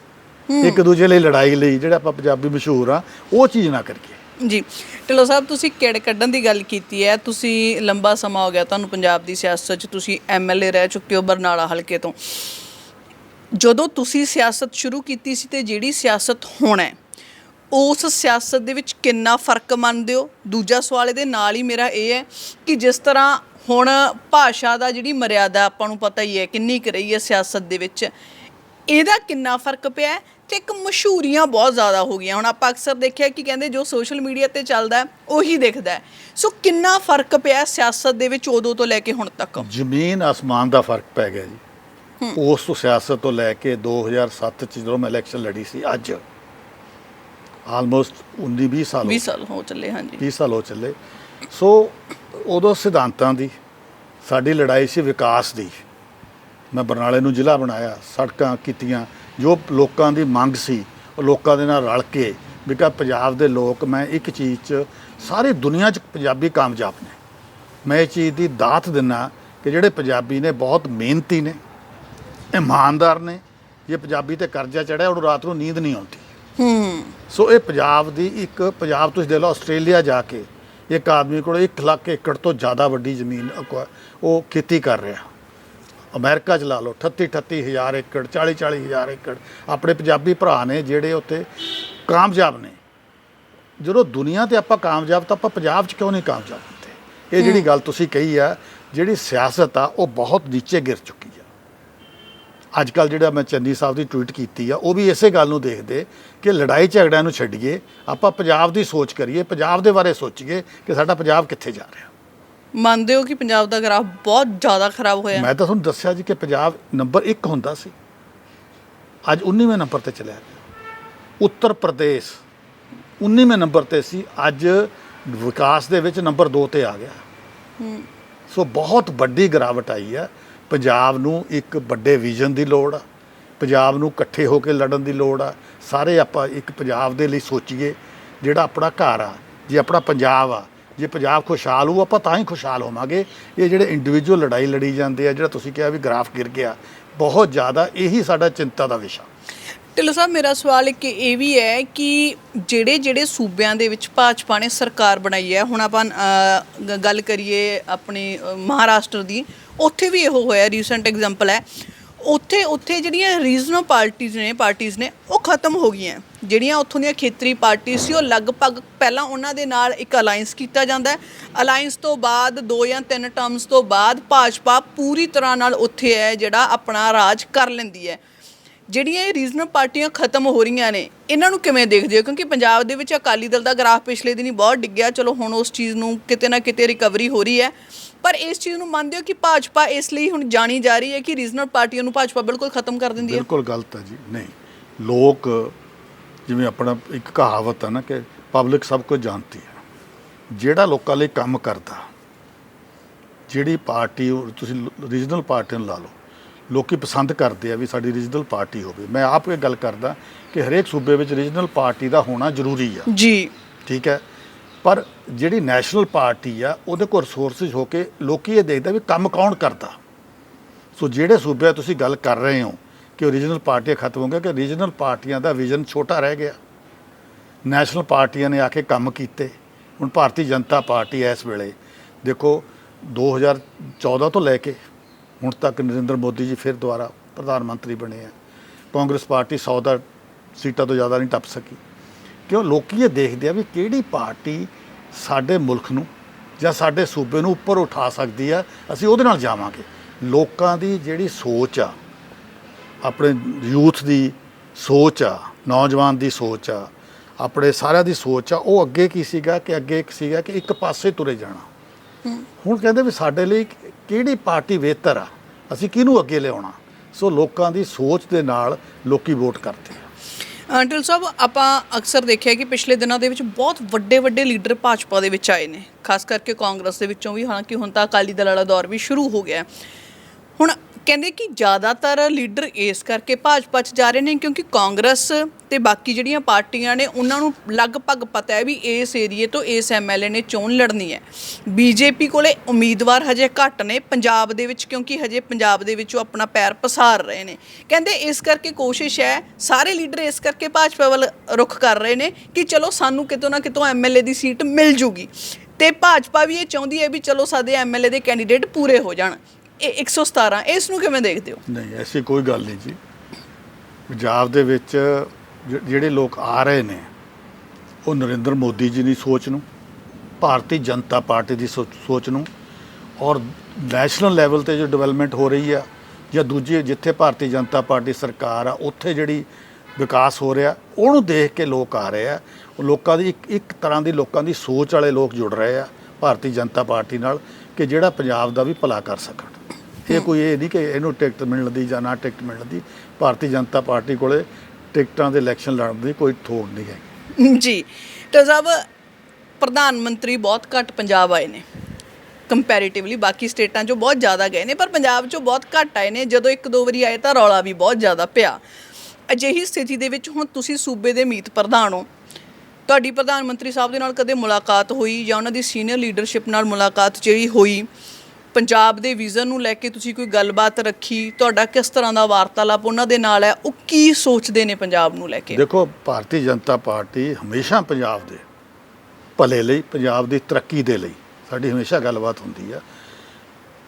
ਇੱਕ ਦੂਜੇ ਲਈ ਲੜਾਈ ਲਈ ਜਿਹੜਾ ਆਪਾਂ ਪੰਜਾਬੀ ਮਸ਼ਹੂਰ ਆ ਉਹ ਚੀਜ਼ ਨਾ ਕਰੀਏ। ਜੀ। ਢਿੱਲੋਂ ਸਾਹਿਬ, ਤੁਸੀਂ ਕਿੜ ਕੱਢਣ ਦੀ ਗੱਲ ਕੀਤੀ ਹੈ? ਤੁਸੀਂ ਲੰਬਾ ਸਮਾਂ ਹੋ ਗਿਆ ਤੁਹਾਨੂੰ ਪੰਜਾਬ ਦੀ ਸਿਆਸਤ 'ਚ, ਤੁਸੀਂ ਐਮਐਲਏ ਰਹਿ ਚੁੱਕੇ ਹੋ ਬਰਨਾਲਾ ਹਲਕੇ ਤੋਂ। ਜਦੋਂ ਤੁਸੀਂ ਸਿਆਸਤ ਸ਼ੁਰੂ ਕੀਤੀ ਸੀ ਤੇ ਜਿਹੜੀ ਸਿਆਸਤ ਹੁਣ ਹੈ, ਉਸ ਸਿਆਸਤ ਦੇ ਵਿੱਚ ਕਿੰਨਾ ਫ਼ਰਕ ਮੰਨਦੇ ਹੋ? ਦੂਜਾ ਸਵਾਲ ਇਹਦੇ ਨਾਲ ਹੀ ਮੇਰਾ ਇਹ ਹੈ ਕਿ ਜਿਸ ਤਰ੍ਹਾਂ ਹੁਣ ਭਾਸ਼ਾ ਦਾ ਜਿਹੜੀ ਮਰਿਆਦਾ ਆਪਾਂ ਨੂੰ ਪਤਾ ਹੀ ਹੈ, ਕਿੰਨੀ ਕੁ ਰਹੀ ਹੈ ਸਿਆਸਤ ਦੇ ਵਿੱਚ, ਇਹਦਾ ਕਿੰਨਾ ਫ਼ਰਕ ਪਿਆ ਤੇ ਇੱਕ ਮਸ਼ਹੂਰੀਆਂ ਬਹੁਤ ਜ਼ਿਆਦਾ ਹੋ ਗਈਆਂ। ਹੁਣ ਆਪਾਂ ਅਕਸਰ ਦੇਖਿਆ ਕਿ ਕਹਿੰਦੇ ਜੋ ਸੋਸ਼ਲ ਮੀਡੀਆ ਤੇ ਚੱਲਦਾ ਹੈ, ਉਹੀ ਦਿਖਦਾ ਹੈ। ਸੋ ਕਿੰਨਾ ਫ਼ਰਕ ਪਿਆ ਹੈ ਸਿਆਸਤ ਦੇ ਵਿੱਚ ਉਦੋਂ ਤੋਂ ਲੈ ਕੇ ਹੁਣ ਤੱਕ? ਜ਼ਮੀਨ ਅਸਮਾਨ ਦਾ ਫ਼ਰਕ ਪੈ ਗਿਆ ਜੀ। ਉਸ ਤੋਂ ਸਿਆਸਤ ਤੋਂ ਲੈ ਕੇ 2007 ਚ ਜਦੋਂ ਮੈਂ ਇਲੈਕਸ਼ਨ ਲੜੀ ਸੀ ਅੱਜ। ਆਲਮੋਸਟ 19 20 ਸਾਲ ਹੋ 20 ਸਾਲ ਹੋ ਚੱਲੇ ਹਾਂਜੀ। 20 ਸਾਲ ਹੋ ਚੱਲੇ। ਸੋ ਉਦੋਂ ਸਿਧਾਂਤਾਂ ਦੀ ਸਾਡੀ ਲੜਾਈ ਸੀ ਵਿਕਾਸ ਦੀ। ਮੈਂ ਬਰਨਾਲੇ ਨੂੰ ਜ਼ਿਲ੍ਹਾ ਬਣਾਇਆ ਸੜਕਾਂ ਕੀਤੀਆਂ ਜੋ ਲੋਕਾਂ ਦੀ ਮੰਗ ਸੀ ਉਹ ਲੋਕਾਂ ਦੇ ਨਾਲ ਰਲ ਕੇ ਬਿਕਾ ਪੰਜਾਬ ਦੇ ਲੋਕ ਮੈਂ ਇੱਕ ਚੀਜ਼ 'ਚ ਸਾਰੀ ਦੁਨੀਆ 'ਚ ਪੰਜਾਬੀ ਕਾਮਯਾਬ ਨੇ। ਮੈਂ ਇਹ ਚੀਜ਼ ਦੀ ਦਾਤ ਦਿੰਨਾ ਕਿ ਜਿਹੜੇ ਪੰਜਾਬੀ ਨੇ ਬਹੁਤ ਮਿਹਨਤੀ ਨੇ ਇਮਾਨਦਾਰ ਨੇ ਜੇ ਪੰਜਾਬੀ ਤੇ ਕਰਜ਼ਾ ਚੜਿਆ ਉਹਨੂੰ ਰਾਤ ਨੂੰ ਨੀਂਦ ਨਹੀਂ ਆਉਂਦੀ। ਹੂੰ। ਸੋ ਇਹ ਪੰਜਾਬ ਦੀ ਇੱਕ ਪੰਜਾਬ ਤੁਸੀਂ ਦੇਖ ਲਓ ਆਸਟ੍ਰੇਲੀਆ ਜਾ ਕੇ ਇੱਕ ਆਦਮੀ ਕੋਲ 1 ਲੱਖ ਏਕੜ ਤੋਂ ਜ਼ਿਆਦਾ ਵੱਡੀ ਜ਼ਮੀਨ ਉਹ ਖੇਤੀ ਕਰ ਰਿਹਾ। ਅਮਰੀਕਾ ਚ ਲਾ ਲਓ 38 38 ਹਜ਼ਾਰ ਏਕੜ 40 40 ਹਜ਼ਾਰ ਏਕੜ। ਆਪਣੇ ਪੰਜਾਬੀ ਭਰਾ ਨੇ ਜਿਹੜੇ ਉੱਥੇ ਕਾਮਯਾਬ ਨੇ। ਜਦੋਂ ਦੁਨੀਆ ਤੇ ਆਪਾਂ ਕਾਮਯਾਬ ਤਾਂ ਆਪਾਂ ਪੰਜਾਬ 'ਚ ਕਿਉਂ ਨਹੀਂ ਕਾਮਯਾਬ ਹੁੰਦੇ? ਇਹ ਜਿਹੜੀ ਗੱਲ ਤੁਸੀਂ ਕਹੀ ਆ ਜਿਹੜੀ ਸਿਆਸਤ ਆ ਉਹ ਬਹੁਤ ਨੀਚੇ ਗਿਰ ਚੁੱਕੀ ਆ। ਅੱਜ ਕੱਲ ਜਿਹੜਾ ਮੈਂ ਚੰਨੀ ਸਾਹਿਬ ਦੀ ਟਵੀਟ ਕੀਤੀ ਆ ਉਹ ਵੀ ਇਸੇ ਗੱਲ ਨੂੰ ਦੇਖਦੇ ਕਿ ਲੜਾਈ ਝਗੜਿਆਂ ਨੂੰ ਛੱਡੀਏ ਆਪਾਂ ਪੰਜਾਬ ਦੀ ਸੋਚ ਕਰੀਏ ਪੰਜਾਬ ਦੇ ਬਾਰੇ ਸੋਚੀਏ ਕਿ ਸਾਡਾ ਪੰਜਾਬ ਕਿੱਥੇ ਜਾ ਰਿਹਾ। ਮੰਨਦੇ ਹੋ ਕਿ ਪੰਜਾਬ ਦਾ ਗ੍ਰਾਫ ਬਹੁਤ ਜ਼ਿਆਦਾ ਖਰਾਬ ਹੋਇਆ? ਮੈਂ ਤਾਂ ਤੁਹਾਨੂੰ ਦੱਸਿਆ ਜੀ ਕਿ ਪੰਜਾਬ ਨੰਬਰ 1 ਹੁੰਦਾ ਸੀ। ਅੱਜ 19ਵੇਂ ਨੰਬਰ ਤੇ ਚਲਿਆ। ਗਿਆ ਉੱਤਰ ਪ੍ਰਦੇਸ਼ 19ਵੇਂ ਨੰਬਰ ਤੇ ਸੀ। ਅੱਜ ਵਿਕਾਸ ਦੇ ਵਿੱਚ ਨੰਬਰ 2 ਤੇ ਆ ਗਿਆ। ਸੋ ਬਹੁਤ ਵੱਡੀ ਗਿਰਾਵਟ ਆਈ ਹੈ ਪੰਜਾਬ ਨੂੰ ਇੱਕ ਵੱਡੇ ਵਿਜ਼ਨ ਦੀ ਲੋੜ ਆ। ਪੰਜਾਬ ਨੂੰ ਇਕੱਠੇ ਹੋ ਕੇ ਲੜਨ ਦੀ ਲੋੜ ਆ। ਸਾਰੇ ਆਪਾਂ ਇੱਕ ਪੰਜਾਬ ਦੇ ਲਈ ਸੋਚੀਏ। ਜਿਹੜਾ ਆਪਣਾ ਘਰ ਆ ਜੇ ਆਪਣਾ ਪੰਜਾਬ ਆ ਜੇ ਪੰਜਾਬ ਖੁਸ਼ਹਾਲ ਹੋਊ, ਆਪਾਂ ਤਾਂ ਹੀ ਖੁਸ਼ਹਾਲ ਹੋਵਾਂਗੇ। ਇਹ ਜਿਹੜੇ ਇੰਡੀਵਿਜੂਅਲ ਲੜਾਈ ਲੜੀ ਜਾਂਦੇ ਆ, ਜਿਹੜਾ ਤੁਸੀਂ ਕਿਹਾ ਵੀ ਗ੍ਰਾਫ ਗਿਰ ਗਿਆ, ਬਹੁਤ ਜ਼ਿਆਦਾ ਇਹੀ ਸਾਡਾ ਚਿੰਤਾ ਦਾ ਵਿਸ਼ਾ। ਢਿੱਲੋਂ ਸਾਹਿਬ, ਮੇਰਾ ਸਵਾਲ ਇੱਕ ਇਹ ਵੀ ਹੈ ਕਿ ਜਿਹੜੇ ਜਿਹੜੇ ਸੂਬਿਆਂ ਦੇ ਵਿੱਚ ਭਾਜਪਾ ਨੇ ਸਰਕਾਰ ਬਣਾਈ ਹੈ, ਹੁਣ ਆਪਾਂ ਗੱਲ ਕਰੀਏ ਆਪਣੇ ਮਹਾਰਾਸ਼ਟਰ ਦੀ, ਉੱਥੇ ਵੀ ਇਹੋ ਹੋਇਆ ਰੀਸੈਂਟ ਐਗਜ਼ਾਮਪਲ ਹੈ। ਉੱਥੇ ਉੱਥੇ ਜਿਹੜੀਆਂ ਰੀਜਨਲ ਪਾਰਟੀਆਂ ਨੇ ਪਾਰਟੀਆਂ ਨੇ, ਉਹ ਖਤਮ ਹੋ ਗਈਆਂ। ਜਿਹੜੀਆਂ ਉੱਥੋਂ ਦੀਆਂ ਖੇਤਰੀ ਪਾਰਟੀ ਸੀ, ਉਹ ਲਗਭਗ ਪਹਿਲਾਂ ਉਹਨਾਂ ਦੇ ਨਾਲ ਇੱਕ ਅਲਾਈਅੰਸ ਕੀਤਾ ਜਾਂਦਾ ਹੈ। ਅਲਾਈਅੰਸ ਤੋਂ ਬਾਅਦ, ਦੋ ਜਾਂ ਤਿੰਨ ਟਰਮਸ ਤੋਂ ਬਾਅਦ ਭਾਜਪਾ ਪੂਰੀ ਤਰ੍ਹਾਂ ਨਾਲ ਉੱਥੇ ਹੈ, ਜਿਹੜਾ ਆਪਣਾ ਰਾਜ ਕਰ ਲੈਂਦੀ ਹੈ। ਜਿਹੜੀਆਂ ਇਹ ਰੀਜਨਲ ਪਾਰਟੀਆਂ ਖਤਮ ਹੋ ਰਹੀਆਂ ਨੇ, ਇਹਨਾਂ ਨੂੰ ਕਿਵੇਂ ਦੇਖਦੇ ਹੋ? ਕਿਉਂਕਿ ਪੰਜਾਬ ਦੇ ਵਿੱਚ ਅਕਾਲੀ ਦਲ ਦਾ ਗ੍ਰਾਫ ਪਿਛਲੇ ਦਿਨੀ ਬਹੁਤ ਡਿੱਗਿਆ। ਚਲੋ ਹੁਣ ਉਸ ਚੀਜ਼ ਨੂੰ ਕਿਤੇ ਨਾ ਕਿਤੇ ਰਿਕਵਰੀ ਹੋ ਰਹੀ ਹੈ। ਪਰ ਇਸ ਚੀਜ਼ ਨੂੰ ਮੰਨਦੇ ਹੋ ਕਿ ਭਾਜਪਾ ਇਸ ਲਈ ਹੁਣ ਜਾਣੀ ਜਾ ਰਹੀ ਹੈ ਕਿ ਰੀਜਨਲ ਪਾਰਟੀਆਂ ਨੂੰ ਭਾਜਪਾ ਬਿਲਕੁਲ ਖਤਮ ਕਰ ਦਿੰਦੀ ਹੈ? ਬਿਲਕੁਲ ਗਲਤ ਹੈ ਜੀ ਨਹੀਂ। ਲੋਕ ਜਿਵੇਂ ਆਪਣਾ ਇੱਕ ਕਹਾਵਤ ਹੈ ਨਾ ਕਿ ਪਬਲਿਕ ਸਭ ਕੁਝ ਜਾਣਦੀ ਹੈ। ਜਿਹੜਾ ਲੋਕਾਂ ਲਈ ਕੰਮ ਕਰਦਾ ਜਿਹੜੀ ਪਾਰਟੀ ਤੁਸੀਂ ਰੀਜਨਲ ਪਾਰਟੀ ਨੂੰ ਲਾ ਲਓ ਲੋਕੀ ਪਸੰਦ ਕਰਦੇ ਆ ਵੀ ਸਾਡੀ ਰੀਜਨਲ ਪਾਰਟੀ ਹੋਵੇ। ਮੈਂ ਆਪ ਇਹ ਗੱਲ ਕਰਦਾ ਕਿ ਹਰੇਕ ਸੂਬੇ ਵਿੱਚ ਰੀਜਨਲ ਪਾਰਟੀ ਦਾ ਹੋਣਾ ਜ਼ਰੂਰੀ ਆ। ਜੀ। ਠੀਕ ਹੈ? ਪਰ ਜਿਹੜੀ ਨੈਸ਼ਨਲ ਪਾਰਟੀ ਆ, ਉਹਦੇ ਕੋਲ ਰਿਸੋਰਸਸ ਹੋ ਕੇ ਲੋਕੀ ਇਹ ਦੇਖਦਾ ਵੀ ਕੰਮ ਕੌਣ ਕਰਦਾ। ਸੋ ਜਿਹੜੇ ਸੂਬੇ ਤੁਸੀਂ ਗੱਲ ਕਰ ਰਹੇ ਹੋ ਕਿ ਓਰੀਜਨਲ ਪਾਰਟੀਆਂ ਖਤਮ ਹੋ ਗਈਆਂ, ਕਿ ਰੀਜਨਲ ਪਾਰਟੀਆਂ ਦਾ ਵਿਜ਼ਨ ਛੋਟਾ ਰਹਿ ਗਿਆ। ਨੈਸ਼ਨਲ ਪਾਰਟੀਆਂ ਨੇ ਆ ਕੇ ਕੰਮ ਕੀਤੇ। ਹੁਣ ਭਾਰਤੀ ਜਨਤਾ ਪਾਰਟੀ ਇਸ ਵੇਲੇ। ਦੇਖੋ 2014 ਤੋਂ ਲੈ ਕੇ ਹੁਣ ਤੱਕ ਨਰਿੰਦਰ ਮੋਦੀ ਜੀ ਫਿਰ ਦੁਬਾਰਾ ਪ੍ਰਧਾਨ ਮੰਤਰੀ ਬਣੇ ਆ। ਕਾਂਗਰਸ ਪਾਰਟੀ 100 ਦਾ ਸੀਟਾਂ ਤੋਂ ਜ਼ਿਆਦਾ ਨਹੀਂ ਟੱਪ ਸਕੀ। ਕਿਉਂ ਲੋਕੀ ਇਹ ਦੇਖਦੇ ਆ ਵੀ ਕਿਹੜੀ ਪਾਰਟੀ ਸਾਡੇ ਮੁਲਕ ਨੂੰ ਜਾਂ ਸਾਡੇ ਸੂਬੇ ਨੂੰ ਉੱਪਰ ਉਠਾ ਸਕਦੀ ਆ ਅਸੀਂ ਉਹਦੇ ਨਾਲ ਜਾਵਾਂਗੇ। ਲੋਕਾਂ ਦੀ ਜਿਹੜੀ ਸੋਚ ਆ ਆਪਣੇ ਯੂਥ ਦੀ ਸੋਚ ਆ ਨੌਜਵਾਨ ਦੀ ਸੋਚ ਆ ਆਪਣੇ ਸਾਰਿਆਂ ਦੀ ਸੋਚ ਆ ਉਹ ਅੱਗੇ ਕੀ ਸੀਗਾ ਕਿ ਅੱਗੇ ਇੱਕ ਸੀਗਾ ਕਿ ਇੱਕ ਪਾਸੇ ਤੁਰੇ ਜਾਣਾ। ਹੁਣ ਕਹਿੰਦੇ ਵੀ ਸਾਡੇ ਲਈ ਕਿਹੜੀ ਪਾਰਟੀ ਬਿਹਤਰ ਆ ਅਸੀਂ ਕਿਹਨੂੰ ਅੱਗੇ ਲਿਆਉਣਾ? ਸੋ ਲੋਕਾਂ ਦੀ ਸੋਚ ਦੇ ਨਾਲ ਲੋਕੀ ਵੋਟ ਕਰਦੇ ਅੰਟਲ ਸਾਹਿਬ, ਆਪਾਂ ਅਕਸਰ ਦੇਖਿਆ ਕਿ ਪਿਛਲੇ ਦਿਨਾਂ ਦੇ ਵਿੱਚ ਬਹੁਤ ਵੱਡੇ ਵੱਡੇ ਲੀਡਰ ਭਾਜਪਾ ਦੇ ਵਿੱਚ ਆਏ ਨੇ। ਖਾਸ ਕਰਕੇ ਕਾਂਗਰਸ ਦੇ ਵਿੱਚੋਂ ਵੀ, ਹਾਲਾਂਕਿ ਹੁਣ ਤਾਂ ਅਕਾਲੀ ਦਲ ਵਾਲਾ ਦੌਰ ਵੀ ਸ਼ੁਰੂ ਹੋ ਗਿਆ ਹੁਣ ਕਹਿੰਦੇ ਕਿ ਜ਼ਿਆਦਾਤਰ ਲੀਡਰ ਇਸ ਕਰਕੇ ਭਾਜਪਾ 'ਚ ਜਾ ਰਹੇ ਨੇ ਕਿਉਂਕਿ ਕਾਂਗਰਸ ਤੇ ਬਾਕੀ ਜਿਹੜੀਆਂ ਪਾਰਟੀਆਂ ਨੇ, ਉਹਨਾਂ ਨੂੰ ਲਗਭਗ ਪਤਾ ਹੈ ਵੀ ਇਸ ਏਰੀਏ ਤੋਂ ਇਸ ਐਮਐਲਏ ਨੇ ਚੋਣ ਲੜਨੀ ਹੈ। ਬੀਜੇਪੀ ਕੋਲੇ ਉਮੀਦਵਾਰ ਹਜੇ ਘੱਟ ਨੇ, ਪੰਜਾਬ ਦੇ ਵਿੱਚ ਕਿਉਂਕਿ ਹਜੇ ਪੰਜਾਬ ਦੇ ਵਿੱਚ ਉਹ ਆਪਣਾ ਪੈਰ ਪਸਾਰ ਰਹੇ ਨੇ। ਕਹਿੰਦੇ ਇਸ ਕਰਕੇ ਕੋਸ਼ਿਸ਼ ਹੈ, ਸਾਰੇ ਲੀਡਰ ਇਸ ਕਰਕੇ ਭਾਜਪਾ ਵੱਲ ਰੁਖ ਕਰ ਰਹੇ ਨੇ ਕਿ ਚਲੋ ਸਾਨੂੰ ਕਿਤੋਂ ਨਾ ਕਿਤੋਂ ਐਮਐਲਏ ਦੀ ਸੀਟ ਮਿਲ ਜੂਗੀ। ਤੇ ਭਾਜਪਾ ਵੀ ਇਹ ਚਾਹੁੰਦੀ ਹੈ ਵੀ ਚਲੋ ਸਾਡੇ ਐਮਐਲਏ ਦੇ ਕੈਂਡੀਡੇਟ ਪੂਰੇ ਹੋ ਜਾਣ। ਇਹ 117 ਇਸ ਨੂੰ ਕਿਵੇਂ ਦੇਖਦੇ ਹੋ? ਨਹੀਂ, ਐਸੀ ਕੋਈ ਗੱਲ ਨਹੀਂ ਜੀ। ਪੰਜਾਬ ਦੇ ਵਿੱਚ ਜਿਹੜੇ ਲੋਕ ਆ ਰਹੇ ਨੇ, ਉਹ ਨਰਿੰਦਰ ਮੋਦੀ ਜੀ ਦੀ ਸੋਚ ਨੂੰ, ਭਾਰਤੀ ਜਨਤਾ ਪਾਰਟੀ ਦੀ ਸੋਚ ਸੋਚ ਨੂੰ, ਔਰ ਨੈਸ਼ਨਲ ਲੈਵਲ ਤੇ ਜੋ ਡਿਵੈਲਪਮੈਂਟ ਹੋ ਰਹੀ ਆ, ਜਾਂ ਦੂਜੀ ਜਿੱਥੇ ਭਾਰਤੀ ਜਨਤਾ ਪਾਰਟੀ ਸਰਕਾਰ ਆ, ਉੱਥੇ ਜਿਹੜੀ ਵਿਕਾਸ ਹੋ ਰਿਹਾ, ਉਹਨੂੰ ਦੇਖ ਕੇ ਲੋਕ ਆ ਰਹੇ ਆ। ਉਹ ਲੋਕਾਂ ਦੀ ਇੱਕ ਇੱਕ ਤਰ੍ਹਾਂ ਦੀ ਲੋਕਾਂ ਦੀ ਸੋਚ ਵਾਲੇ ਲੋਕ ਜੁੜ ਰਹੇ ਆ, ਭਾਰਤੀ ਜਨਤਾ ਪਾਰਟੀ ਨਾਲ, ਕਿ ਜਿਹੜਾ ਪੰਜਾਬ ਦਾ ਵੀ ਭਲਾ ਕਰ ਸਕਣ। ਇਹ ਕੋਈ ਇਹ ਨਹੀਂ ਕਿ ਇਹਨੂੰ ਟਿਕਟ ਮਿਲਣ ਦੀ ਜਾਂ ਨਾ ਟਿਕਟ ਮਿਲਦੀ ਭਾਰਤੀ ਜਨਤਾ ਪਾਰਟੀ ਕੋਲੇ ਟਿਕਟਾਂ ਦੇ ਇਲੈਕਸ਼ਨ ਲੜਨ ਦੀ ਕੋਈ ਥੋੜ ਨਹੀਂ ਹੈ। ਜੀ, ਤਾਂ ਸਾਹਿਬ, ਪ੍ਰਧਾਨ ਮੰਤਰੀ ਬਹੁਤ ਘੱਟ ਪੰਜਾਬ ਆਏ ਨੇ ਕੰਪੈਰੀਟਿਵਲੀ ਬਾਕੀ ਸਟੇਟਾਂ 'ਚੋਂ ਬਹੁਤ ਜ਼ਿਆਦਾ ਗਏ ਨੇ, ਪਰ ਪੰਜਾਬ 'ਚੋਂ ਬਹੁਤ ਘੱਟ ਆਏ ਨੇ, ਜਦੋਂ ਇੱਕ ਦੋ ਵਾਰੀ ਆਏ ਤਾਂ ਰੌਲਾ ਵੀ ਬਹੁਤ ਜ਼ਿਆਦਾ ਪਿਆ। ਅਜਿਹੀ ਸਥਿਤੀ ਦੇ ਵਿੱਚ ਹੁਣ ਤੁਸੀਂ ਸੂਬੇ ਦੇ ਮੀਤ ਪ੍ਰਧਾਨ ਹੋ। ਤੁਹਾਡੀ ਪ੍ਰਧਾਨ ਮੰਤਰੀ ਸਾਹਿਬ ਦੇ ਨਾਲ ਕਦੇ ਮੁਲਾਕਾਤ ਹੋਈ ਜਾਂ ਉਹਨਾਂ ਦੀ ਸੀਨੀਅਰ ਲੀਡਰਸ਼ਿਪ ਨਾਲ ਮੁਲਾਕਾਤ ਜਿਹੜੀ ਹੋਈ? ਪੰਜਾਬ ਦੇ ਵਿਜ਼ਨ ਨੂੰ ਲੈ ਕੇ ਤੁਸੀਂ ਕੋਈ ਗੱਲਬਾਤ ਰੱਖੀ? ਤੁਹਾਡਾ ਕਿਸ ਤਰ੍ਹਾਂ ਦਾ ਵਾਰਤਾਲਾਪ ਉਹਨਾਂ ਦੇ ਨਾਲ ਹੈ? ਉਹ ਕੀ ਸੋਚਦੇ ਨੇ ਪੰਜਾਬ ਨੂੰ ਲੈ ਕੇ? ਦੇਖੋ, ਭਾਰਤੀ ਜਨਤਾ ਪਾਰਟੀ ਹਮੇਸ਼ਾ ਪੰਜਾਬ ਦੇ ਭਲੇ ਲਈ, ਪੰਜਾਬ ਦੀ ਤਰੱਕੀ ਦੇ ਲਈ ਸਾਡੀ ਹਮੇਸ਼ਾ ਗੱਲਬਾਤ ਹੁੰਦੀ ਆ।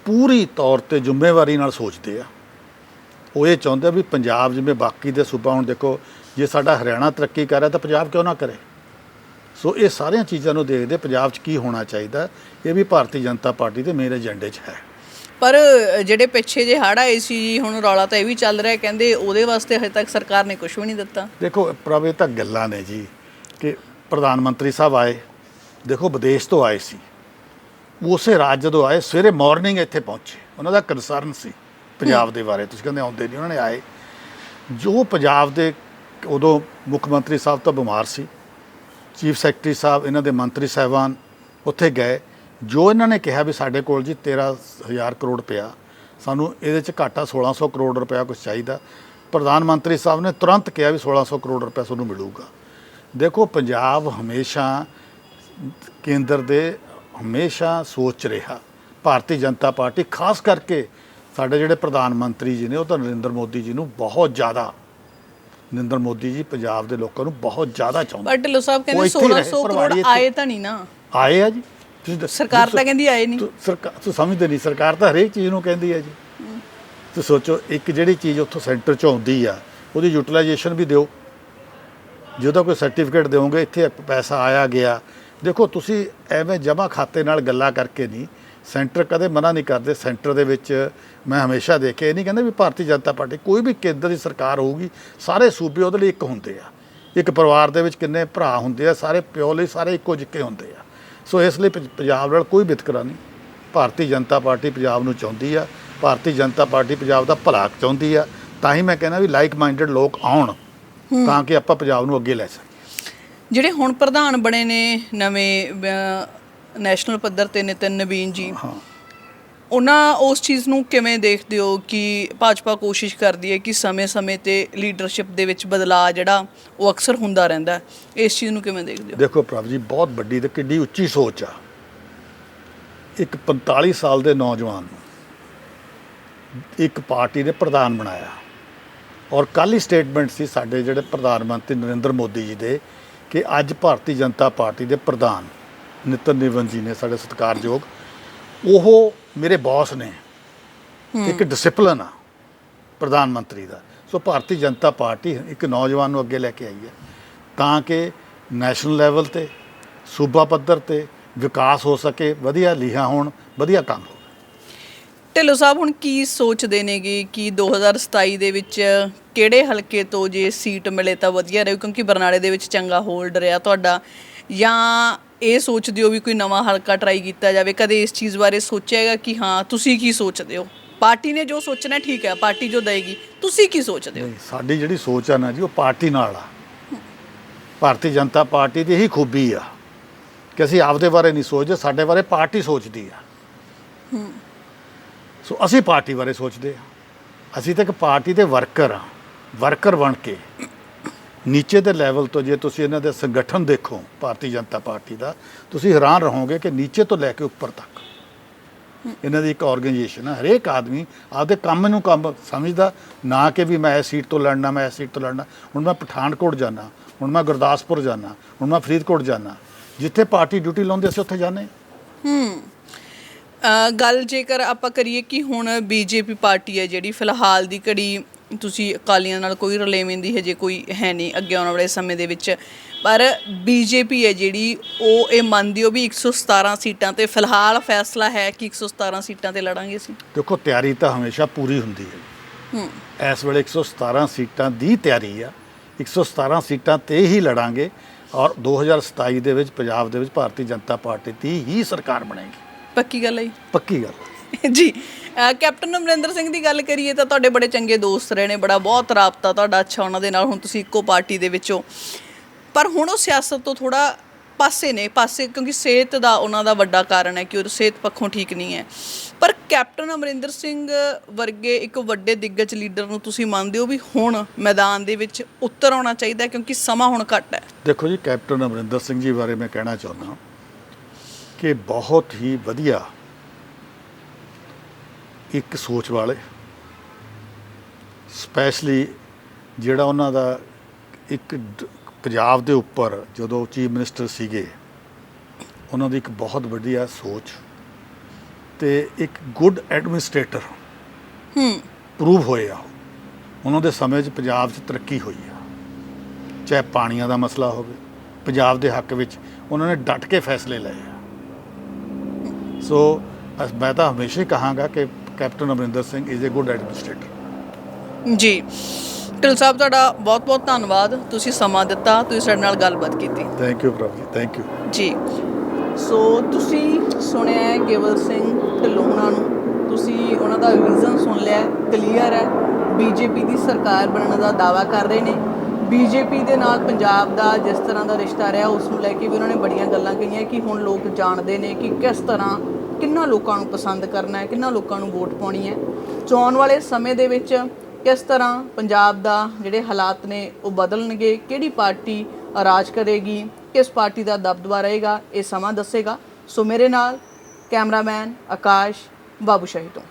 ਪੂਰੀ ਤੌਰ ਤੇ ਜ਼ਿੰਮੇਵਾਰੀ ਨਾਲ ਸੋਚਦੇ ਆ। ਉਹ ਇਹ ਚਾਹੁੰਦੇ ਆ ਵੀ ਪੰਜਾਬ ਜਿਵੇਂ ਬਾਕੀ ਦੇ ਸੂਬਾ, ਹੁਣ ਦੇਖੋ, ਜੇ ਸਾਡਾ ਹਰਿਆਣਾ ਤਰੱਕੀ ਕਰ ਰਿਹਾ ਤਾਂ ਪੰਜਾਬ ਕਿਉਂ ਨਾ ਕਰੇ? ਸੋ ਇਹ ਸਾਰੀਆਂ ਚੀਜ਼ਾਂ ਨੂੰ ਦੇਖਦੇ ਪੰਜਾਬ 'ਚ ਕੀ ਹੋਣਾ ਚਾਹੀਦਾ ਇਹ ਵੀ ਭਾਰਤੀ ਜਨਤਾ ਪਾਰਟੀ ਦੇ ਮੇਰੇ ਏਜੰਡੇ 'ਚ ਹੈ। ਪਰ ਜਿਹੜੇ ਪਿੱਛੇ ਜੇ ਹੜ੍ਹ ਆਏ ਸੀ ਜੀ, ਹੁਣ ਰੌਲਾ ਤਾਂ ਇਹ ਵੀ ਚੱਲ ਰਿਹਾ ਕਹਿੰਦੇ ਉਹਦੇ ਵਾਸਤੇ ਹਜੇ ਤੱਕ ਸਰਕਾਰ ਨੇ ਕੁਝ ਵੀ ਨਹੀਂ ਦਿੱਤਾ। ਦੇਖੋ ਇਹ ਤਾਂ ਗੱਲਾਂ ਨੇ ਜੀ ਕਿ ਪ੍ਰਧਾਨ ਮੰਤਰੀ ਸਾਹਿਬ ਆਏ ਦੇਖੋ ਵਿਦੇਸ਼ ਤੋਂ ਆਏ ਸੀ। ਉਸੇ ਰਾਤ ਜਦੋਂ ਆਏ ਸਵੇਰੇ ਮਾਰਨਿੰਗ ਇੱਥੇ ਪਹੁੰਚੇ। ਉਹਨਾਂ ਦਾ ਕੰਸਰਨ ਸੀ ਪੰਜਾਬ ਦੇ ਬਾਰੇ। ਤੁਸੀਂ ਕਹਿੰਦੇ ਆਉਂਦੇ ਨਹੀਂ ਉਹਨਾਂ ਨੇ ਆਏ। ਜੋ ਪੰਜਾਬ ਦੇ ਉਦੋਂ ਮੁੱਖ ਮੰਤਰੀ ਸਾਹਿਬ ਤਾਂ ਬਿਮਾਰ ਸੀ। ਚੀਫ ਸੈਕਟਰੀ ਸਾਹਿਬ, ਇਹਨਾਂ ਦੇ ਮੰਤਰੀ ਸਾਹਿਬਾਨ ਉੱਥੇ ਗਏ। ਜੋ ਇਹਨਾਂ ਨੇ ਕਿਹਾ ਵੀ ਸਾਡੇ ਕੋਲ ਜੀ 13000 ਕਰੋੜ ਪਿਆ, ਸਾਨੂੰ ਇਹਦੇ ਚ ਘਾਟਾ 1600 ਕਰੋੜ ਰੁਪਇਆ ਕੁਝ ਚਾਹੀਦਾ। ਪ੍ਰਧਾਨ ਮੰਤਰੀ ਸਾਹਿਬ ਨੇ ਤੁਰੰਤ ਕਿਹਾ ਵੀ 1600 ਕਰੋੜ ਰੁਪਇਆ ਤੁਹਾਨੂੰ ਮਿਲੂਗਾ। ਦੇਖੋ, ਪੰਜਾਬ ਹਮੇਸ਼ਾ ਕੇਂਦਰ ਦੇ ਹਮੇਸ਼ਾ ਸੋਚ ਰਿਹਾ। ਭਾਰਤੀ ਜਨਤਾ ਪਾਰਟੀ, ਖਾਸ ਕਰਕੇ ਸਾਡੇ ਜਿਹੜੇ ਪ੍ਰਧਾਨ ਮੰਤਰੀ ਜੀ ਨੇ, ਉਹ ਤਾਂ ਨਰਿੰਦਰ ਮੋਦੀ ਜੀ ਨੂੰ ਬਹੁਤ ਜ਼ਿਆਦਾ ਨਰਿੰਦਰ ਮੋਦੀ ਜੀ ਪੰਜਾਬ ਦੇ ਲੋਕਾਂ ਨੂੰ ਬਹੁਤ ਜ਼ਿਆਦਾ ਚਾਹੁੰਦੇ ਪਰ ਢਿੱਲੋਂ ਸਾਹਿਬ ਕਹਿੰਦੇ ਇੱਥੇ ਹੀ ਰਹੇ, 1600 ਪਰਵਾੜੀ ਕਰੋੜ। ਆਏ ਤਾਂ ਨਹੀਂ ਨਾ। ਆਏ ਆ ਜੀ। ਤੁਸੀਂ ਸਰਕਾਰ ਤਾਂ ਕਹਿੰਦੀ ਆਏ ਨਹੀਂ। ਸਰਕਾਰ ਤੁਸੀਂ ਸਮਝਦੇ ਨਹੀਂ ਸਰਕਾਰ ਤਾਂ ਹਰੇਕ ਚੀਜ਼ ਨੂੰ ਕਹਿੰਦੀ ਹੈ ਜੀ। ਤੁਸੀਂ ਸੋਚੋ ਇੱਕ ਜਿਹੜੀ ਚੀਜ਼ ਉੱਥੋਂ ਸੈਂਟਰ ਚੋਂ ਆਉਂਦੀ ਆ ਉਹਦੀ ਯੂਟਿਲਾਈਜੇਸ਼ਨ ਵੀ ਦਿਓ। ਜਦੋਂ ਕੋਈ ਸਰਟੀਫਿਕੇਟ ਦਿਓਗੇ ਇੱਥੇ ਪੈਸਾ ਆਇਆ ਗਿਆ। ਦੇਖੋ ਤੁਸੀਂ ਐਵੇਂ ਜਮਾ ਖਾਤੇ ਨਾਲ ਗੱਲਾਂ ਕਰਕੇ ਨਹੀਂ ਸੈਂਟਰ ਕਦੇ ਮਨਾ ਨਹੀਂ ਕਰਦੇ ਸੈਂਟਰ ਦੇ ਵਿੱਚ ਮੈਂ ਹਮੇਸ਼ਾ ਦੇਖਿਆ ਇਹ ਨਹੀਂ ਕਹਿੰਦੇ ਵੀ ਭਾਰਤੀ ਜਨਤਾ ਪਾਰਟੀ ਕੋਈ ਵੀ ਕੇਂਦਰ ਦੀ ਸਰਕਾਰ ਹੋਊਗੀ ਸਾਰੇ ਸੂਬੇ ਉਹਦੇ ਲਈ ਇੱਕ ਹੁੰਦੇ ਆ। ਇੱਕ ਪਰਿਵਾਰ ਦੇ ਵਿੱਚ ਕਿੰਨੇ ਭਰਾ ਹੁੰਦੇ ਆ ਸਾਰੇ ਪਿਓ ਲਈ ਸਾਰੇ ਇੱਕੋ ਜਿੱਕੇ ਹੁੰਦੇ ਆ। ਸੋ ਇਸ ਲਈ ਪੰਜ- ਪੰਜਾਬ ਨਾਲ ਕੋਈ ਵਿਤਕਰਾ ਨਹੀਂ। ਭਾਰਤੀ ਜਨਤਾ ਪਾਰਟੀ ਪੰਜਾਬ ਨੂੰ ਚਾਹੁੰਦੀ ਆ ਭਾਰਤੀ ਜਨਤਾ ਪਾਰਟੀ ਪੰਜਾਬ ਦਾ ਭਲਾ ਚਾਹੁੰਦੀ ਆ ਤਾਂ ਹੀ ਮੈਂ ਕਹਿੰਦਾ ਵੀ ਲਾਈਕ ਮਾਈਂਡਡ ਲੋਕ ਆਉਣ ਤਾਂ ਕਿ ਆਪਾਂ ਪੰਜਾਬ ਨੂੰ ਅੱਗੇ ਲੈ ਸਕੀਏ। ਜਿਹੜੇ ਹੁਣ ਪ੍ਰਧਾਨ ਬਣੇ ਨੇ ਨਵੇਂ ਨੈਸ਼ਨਲ ਪੱਧਰ ਤੇ ਨਿਤਨ ਨਵੀਨ ਜੀ ਹਾਂ। ਉਹਨਾਂ ਉਸ ਚੀਜ਼ ਨੂੰ ਕਿਵੇਂ ਦੇਖਦੇ ਹੋ ਕਿ ਭਾਜਪਾ ਕੋਸ਼ਿਸ਼ ਕਰਦੀ ਹੈ ਕਿ ਸਮੇਂ-ਸਮੇਂ ਤੇ ਲੀਡਰਸ਼ਿਪ ਦੇ ਵਿੱਚ ਬਦਲਾਅ ਜਿਹੜਾ ਉਹ ਅਕਸਰ ਹੁੰਦਾ ਰਹਿੰਦਾ। ਇਸ ਚੀਜ਼ ਨੂੰ ਕਿਵੇਂ ਦੇਖਦੇ ਹੋ? ਦੇਖੋ ਪ੍ਰਭ ਜੀ ਬਹੁਤ ਵੱਡੀ ਤੇ ਕਿੱਡੀ ਉੱਚੀ ਸੋਚ ਆ। ਇੱਕ 45 ਸਾਲ ਦੇ ਨੌਜਵਾਨ ਨੂੰ ਇੱਕ ਪਾਰਟੀ ਨੇ ਪ੍ਰਧਾਨ ਬਣਾਇਆ। ਔਰ ਕੱਲ੍ਹ ਹੀ ਸਟੇਟਮੈਂਟ ਸੀ ਸਾਡੇ ਜਿਹੜੇ ਪ੍ਰਧਾਨ ਮੰਤਰੀ ਨਰਿੰਦਰ ਮੋਦੀ ਜੀ ਦੇ ਕਿ ਅੱਜ ਭਾਰਤੀ ਜਨਤਾ ਪਾਰਟੀ ਦੇ ਪ੍ਰਧਾਨ ਨਿਤਨ ਨਿਵਨ ਜੀ ਨੇ ਸਾਡੇ ਸਤਿਕਾਰਯੋਗ ਉਹ ਮੇਰੇ ਬੌਸ ਨੇ। ਇੱਕ ਡਿਸਪਲਿਨ ਆ ਪ੍ਰਧਾਨ ਮੰਤਰੀ ਦਾ। ਸੋ ਭਾਰਤੀ ਜਨਤਾ ਪਾਰਟੀ ਇੱਕ ਨੌਜਵਾਨ ਨੂੰ ਅੱਗੇ ਲੈ ਕੇ ਆਈ ਹੈ। ਤਾਂ ਕਿ ਨੈਸ਼ਨਲ ਲੈਵਲ ਤੇ ਸੂਬਾ ਪੱਧਰ ਤੇ ਵਿਕਾਸ ਹੋ ਸਕੇ ਵਧੀਆ ਲੀਹਾਂ ਹੋਣ ਵਧੀਆ ਕੰਮ ਹੋਵੇ। ਢਿੱਲੋਂ ਸਾਹਿਬ ਹੁਣ ਕੀ ਸੋਚਦੇ ਨੇਗੇ ਕਿ 2027 ਦੇ ਵਿੱਚ ਕਿਹੜੇ ਹਲਕੇ ਤੋਂ ਜੇ ਸੀਟ ਮਿਲੇ ਤਾਂ ਵਧੀਆ ਰਹੇ? ਕਿਉਂਕਿ ਬਰਨਾਲੇ ਦੇ ਵਿੱਚ ਚੰਗਾ ਹੋਲਡ ਰਿਹਾ ਤੁਹਾਡਾ। ਜਾਂ ਇਹ ਸੋਚਦੇ ਹੋ ਵੀ ਕੋਈ ਨਵਾਂ ਹਲਕਾ ਟਰਾਈ ਕੀਤਾ ਜਾਵੇ? ਕਦੇ ਇਸ ਚੀਜ਼ ਬਾਰੇ ਸੋਚਿਆਗਾ ਕਿ ਹਾਂ ਤੁਸੀਂ ਕੀ ਸੋਚਦੇ ਹੋ? ਪਾਰਟੀ ਨੇ ਜੋ ਸੋਚਣਾ ਠੀਕ ਹੈ ਪਾਰਟੀ ਜੋ ਦੇਗੀ ਤੁਸੀਂ ਕੀ ਸੋਚਦੇ ਹੋ? ਨਹੀਂ ਸਾਡੀ ਜਿਹੜੀ ਸੋਚ ਆ ਨਾ ਜੀ ਉਹ ਪਾਰਟੀ ਨਾਲ ਆ। ਭਾਰਤੀ ਜਨਤਾ ਪਾਰਟੀ ਦੀ ਇਹੀ ਖੂਬੀ ਆ ਕਿ ਅਸੀਂ ਆਪਦੇ ਬਾਰੇ ਨਹੀਂ ਸੋਚਦੇ ਸਾਡੇ ਬਾਰੇ ਪਾਰਟੀ ਸੋਚਦੀ ਆ। ਸੋ ਅਸੀਂ ਪਾਰਟੀ ਬਾਰੇ ਸੋਚਦੇ ਆ। ਅਸੀਂ ਤਾਂ ਇੱਕ ਪਾਰਟੀ ਦੇ ਵਰਕਰ ਆ ਵਰਕਰ ਬਣ ਕੇ। ਨੀਚੇ ਦੇ ਲੈਵਲ ਤੋਂ ਜੇ ਤੁਸੀਂ ਇਹਨਾਂ ਦੇ ਸੰਗਠਨ ਦੇਖੋ, ਭਾਰਤੀ ਜਨਤਾ ਪਾਰਟੀ ਦਾ, ਤੁਸੀਂ ਹੈਰਾਨ ਰਹੋਗੇ ਕਿ ਨੀਚੇ ਤੋਂ ਲੈ ਕੇ ਉੱਪਰ ਤੱਕ। ਇਹਨਾਂ ਦੀ ਇੱਕ ਆਰਗੇਨਾਈਜੇਸ਼ਨ ਹੈ ਹਰੇਕ ਆਦਮੀ ਆਪਦੇ ਕੰਮ ਨੂੰ ਕੰਮ ਸਮਝਦਾ, ਨਾ ਕਿ ਵੀ ਮੈਂ ਇਸ ਸੀਟ ਤੋਂ ਲੜਨਾ, ਮੈਂ ਇਸ ਸੀਟ ਤੋਂ ਲੜਨਾ। ਹੁਣ ਮੈਂ ਪਠਾਨਕੋਟ ਜਾਣਾ ਹੁਣ ਮੈਂ ਗੁਰਦਾਸਪੁਰ ਜਾਣਾ ਹੁਣ ਮੈਂ ਫਰੀਦਕੋਟ ਜਾਣਾ ਜਿੱਥੇ ਪਾਰਟੀ ਡਿਊਟੀ ਲਾਉਂਦੇ ਅਸੀਂ ਉੱਥੇ ਜਾਂਦੇ। ਹੂੰ। ਗੱਲ ਜੇਕਰ ਆਪਾਂ ਕਰੀਏ ਕਿ ਹੁਣ ਬੀਜੇਪੀ ਪਾਰਟੀ ਹੈ ਜਿਹੜੀ, ਫਿਲਹਾਲ ਦੀ ਘੜੀ ਤੁਸੀਂ ਅਕਾਲੀਆਂ ਨਾਲ ਕੋਈ ਰਲੇਵੇਂ ਦੀ ਹਜੇ ਕੋਈ ਹੈ ਨਹੀਂ ਅੱਗੇ ਆਉਣ ਵਾਲੇ ਸਮੇਂ ਦੇ ਵਿੱਚ। ਪਰ ਬੀਜੇਪੀ ਹੈ ਜਿਹੜੀ ਉਹ ਇਹ ਮੰਨਦੀ ਹੋ ਵੀ 117 ਸੀਟਾਂ ਤੇ ਫਿਲਹਾਲ ਫੈਸਲਾ ਹੈ ਕਿ 117 ਸੀਟਾਂ ਤੇ ਲੜਾਂਗੇ ਅਸੀਂ। ਦੇਖੋ ਤਿਆਰੀ ਤਾਂ ਹਮੇਸ਼ਾ ਪੂਰੀ ਹੁੰਦੀ ਹੈ। ਹੂੰ। ਇਸ ਵੇਲੇ 117 ਸੀਟਾਂ ਦੀ ਤਿਆਰੀ ਆ। 117 ਸੀਟਾਂ ਤੇ ਹੀ ਲੜਾਂਗੇ ਔਰ 2027 ਦੇ ਵਿੱਚ ਪੰਜਾਬ ਦੇ ਵਿੱਚ ਭਾਰਤੀ ਜਨਤਾ ਪਾਰਟੀ ਦੀ ਹੀ ਸਰਕਾਰ ਬਣੇਗੀ। ਪੱਕੀ ਗੱਲ ਹੈ ਜੀ? ਪੱਕੀ ਗੱਲ ਜੀ। ਕੈਪਟਨ ਅਮਰਿੰਦਰ ਸਿੰਘ ਦੀ ਗੱਲ ਕਰੀਏ ਤਾਂ ਤੁਹਾਡੇ ਬੜੇ ਚੰਗੇ ਦੋਸਤ ਰਹੇ ਨੇ, ਬੜਾ ਬਹੁਤ ਰਾਬਤਾ ਤੁਹਾਡਾ ਅੱਛਾ ਉਹਨਾਂ ਦੇ ਨਾਲ ਹੁਣ ਤੁਸੀਂ ਇੱਕੋ ਪਾਰਟੀ ਦੇ ਵਿੱਚੋਂ। ਪਰ ਹੁਣ ਉਹ ਸਿਆਸਤ ਤੋਂ ਥੋੜਾ ਪਾਸੇ ਨੇ, ਪਾਸੇ ਕਿਉਂਕਿ ਸਿਹਤ ਦਾ ਉਹਨਾਂ ਦਾ ਵੱਡਾ ਕਾਰਨ ਹੈ ਕਿ ਉਹ ਸਿਹਤ ਪੱਖੋਂ ਠੀਕ ਨਹੀਂ ਹੈ। ਪਰ ਕੈਪਟਨ ਅਮਰਿੰਦਰ ਸਿੰਘ ਵਰਗੇ ਇੱਕ ਵੱਡੇ ਦਿੱਗਜ ਲੀਡਰ ਨੂੰ ਤੁਸੀਂ ਮੰਨਦੇ ਹੋ ਵੀ ਹੁਣ ਮੈਦਾਨ ਦੇ ਵਿੱਚ ਉਤਰ ਆਉਣਾ ਚਾਹੀਦਾ ਕਿਉਂਕਿ ਸਮਾਂ ਹੁਣ ਘੱਟ ਹੈ? ਦੇਖੋ ਜੀ, ਕੈਪਟਨ ਅਮਰਿੰਦਰ ਸਿੰਘ ਜੀ ਬਾਰੇ ਮੈਂ ਕਹਿਣਾ ਚਾਹੁੰਦਾ ਕਿ ਬਹੁਤ ਹੀ ਵਧੀਆ ਇੱਕ ਸੋਚ ਵਾਲੇ ਸਪੈਸ਼ਲੀ ਜਿਹੜਾ ਉਹਨਾਂ ਦਾ ਇੱਕ ਪੰਜਾਬ ਦੇ ਉੱਪਰ ਜਦੋਂ ਚੀਫ ਮਿਨਿਸਟਰ ਸੀਗੇ ਉਹਨਾਂ ਦੀ ਇੱਕ ਬਹੁਤ ਵਧੀਆ ਸੋਚ ਤੇ ਇੱਕ ਗੁੱਡ ਐਡਮਿਨਿਸਟ੍ਰੇਟਰ ਹੂੰ। ਪ੍ਰੂਵ ਹੋਏ ਆ ਉਹ। ਉਹਨਾਂ ਦੇ ਸਮੇਂ 'ਚ ਪੰਜਾਬ 'ਚ ਤਰੱਕੀ ਹੋਈ ਆ। ਚਾਹੇ ਪਾਣੀਆਂ ਦਾ ਮਸਲਾ ਹੋਵੇ ਪੰਜਾਬ ਦੇ ਹੱਕ ਵਿੱਚ ਉਹਨਾਂ ਨੇ ਡਟ ਕੇ ਫੈਸਲੇ ਲਏ ਆ। ਸੋ ਮੈਂ ਤਾਂ ਹਮੇਸ਼ਾ ਹੀ ਕਹਾਂਗਾ ਕਿ captain Amarinder Singh is a good administrator ਜੀ ਢਿੱਲ ਸਾਹਿਬ ਤੁਹਾਡਾ ਬਹੁਤ ਬਹੁਤ ਧੰਨਵਾਦ। ਤੁਸੀਂ ਸਮਾਂ ਦਿੱਤਾ ਤੁਸੀਂ ਸਾਡੇ ਨਾਲ ਗੱਲਬਾਤ ਕੀਤੀ। ਥੈਂਕ ਯੂ ਪ੍ਰਭ ਜੀ ਥੈਂਕ ਯੂ ਜੀ ਸੋ ਤੁਸੀਂ ਸੁਣਿਆ ਹੈ ਕੇਵਲ ਸਿੰਘ ਢਿੱਲੋਂ ਹੋਣਾ ਨੂੰ। ਤੁਸੀਂ ਉਹਨਾਂ ਦਾ ਵਿਜ਼ਨ ਸੁਣ ਲਿਆ ਕਲੀਅਰ ਹੈ। ਬੀਜੇਪੀ ਦੀ ਸਰਕਾਰ ਬਣਨ ਦਾ ਦਾਵਾ ਕਰ ਰਹੇ ਨੇ। ਬੀਜੇਪੀ ਦੇ ਨਾਲ ਪੰਜਾਬ ਦਾ ਜਿਸ ਤਰ੍ਹਾਂ ਦਾ ਰਿਸ਼ਤਾ ਰਿਹਾ ਉਸ ਨੂੰ ਲੈ ਕੇ ਵੀ ਉਹਨਾਂ ਨੇ ਬੜੀਆਂ ਗੱਲਾਂ ਕਹੀਆਂ ਕਿ ਹੁਣ ਲੋਕ ਜਾਣਦੇ ਨੇ ਕਿ ਕਿਸ ਤਰ੍ਹਾਂ ਕਿੰਨਾ ਲੋਕਾਂ ਨੂੰ ਪਸੰਦ ਕਰਨਾ ਹੈ, ਕਿੰਨਾ ਲੋਕਾਂ ਨੂੰ ਵੋਟ ਪਾਉਣੀ ਹੈ? ਚੋਣ ਵਾਲੇ ਸਮੇਂ ਦੇ ਵਿੱਚ ਕਿਸ ਤਰ੍ਹਾਂ ਪੰਜਾਬ ਦਾ ਜਿਹੜੇ ਹਾਲਾਤ ਨੇ ਉਹ ਬਦਲਣਗੇ? ਕਿਹੜੀ ਪਾਰਟੀ ਰਾਜ ਕਰੇਗੀ? ਕਿਸ ਪਾਰਟੀ ਦਾ ਦਬਦਬਾ ਰਹੇਗਾ? ਇਹ ਸਮਾਂ ਦੱਸੇਗਾ। ਸੋ ਮੇਰੇ ਨਾਲ ਕੈਮਰਾਮੈਨ ਆਕਾਸ਼ ਬਾਬੂਸ਼ਾਹੀ ਤੋਂ।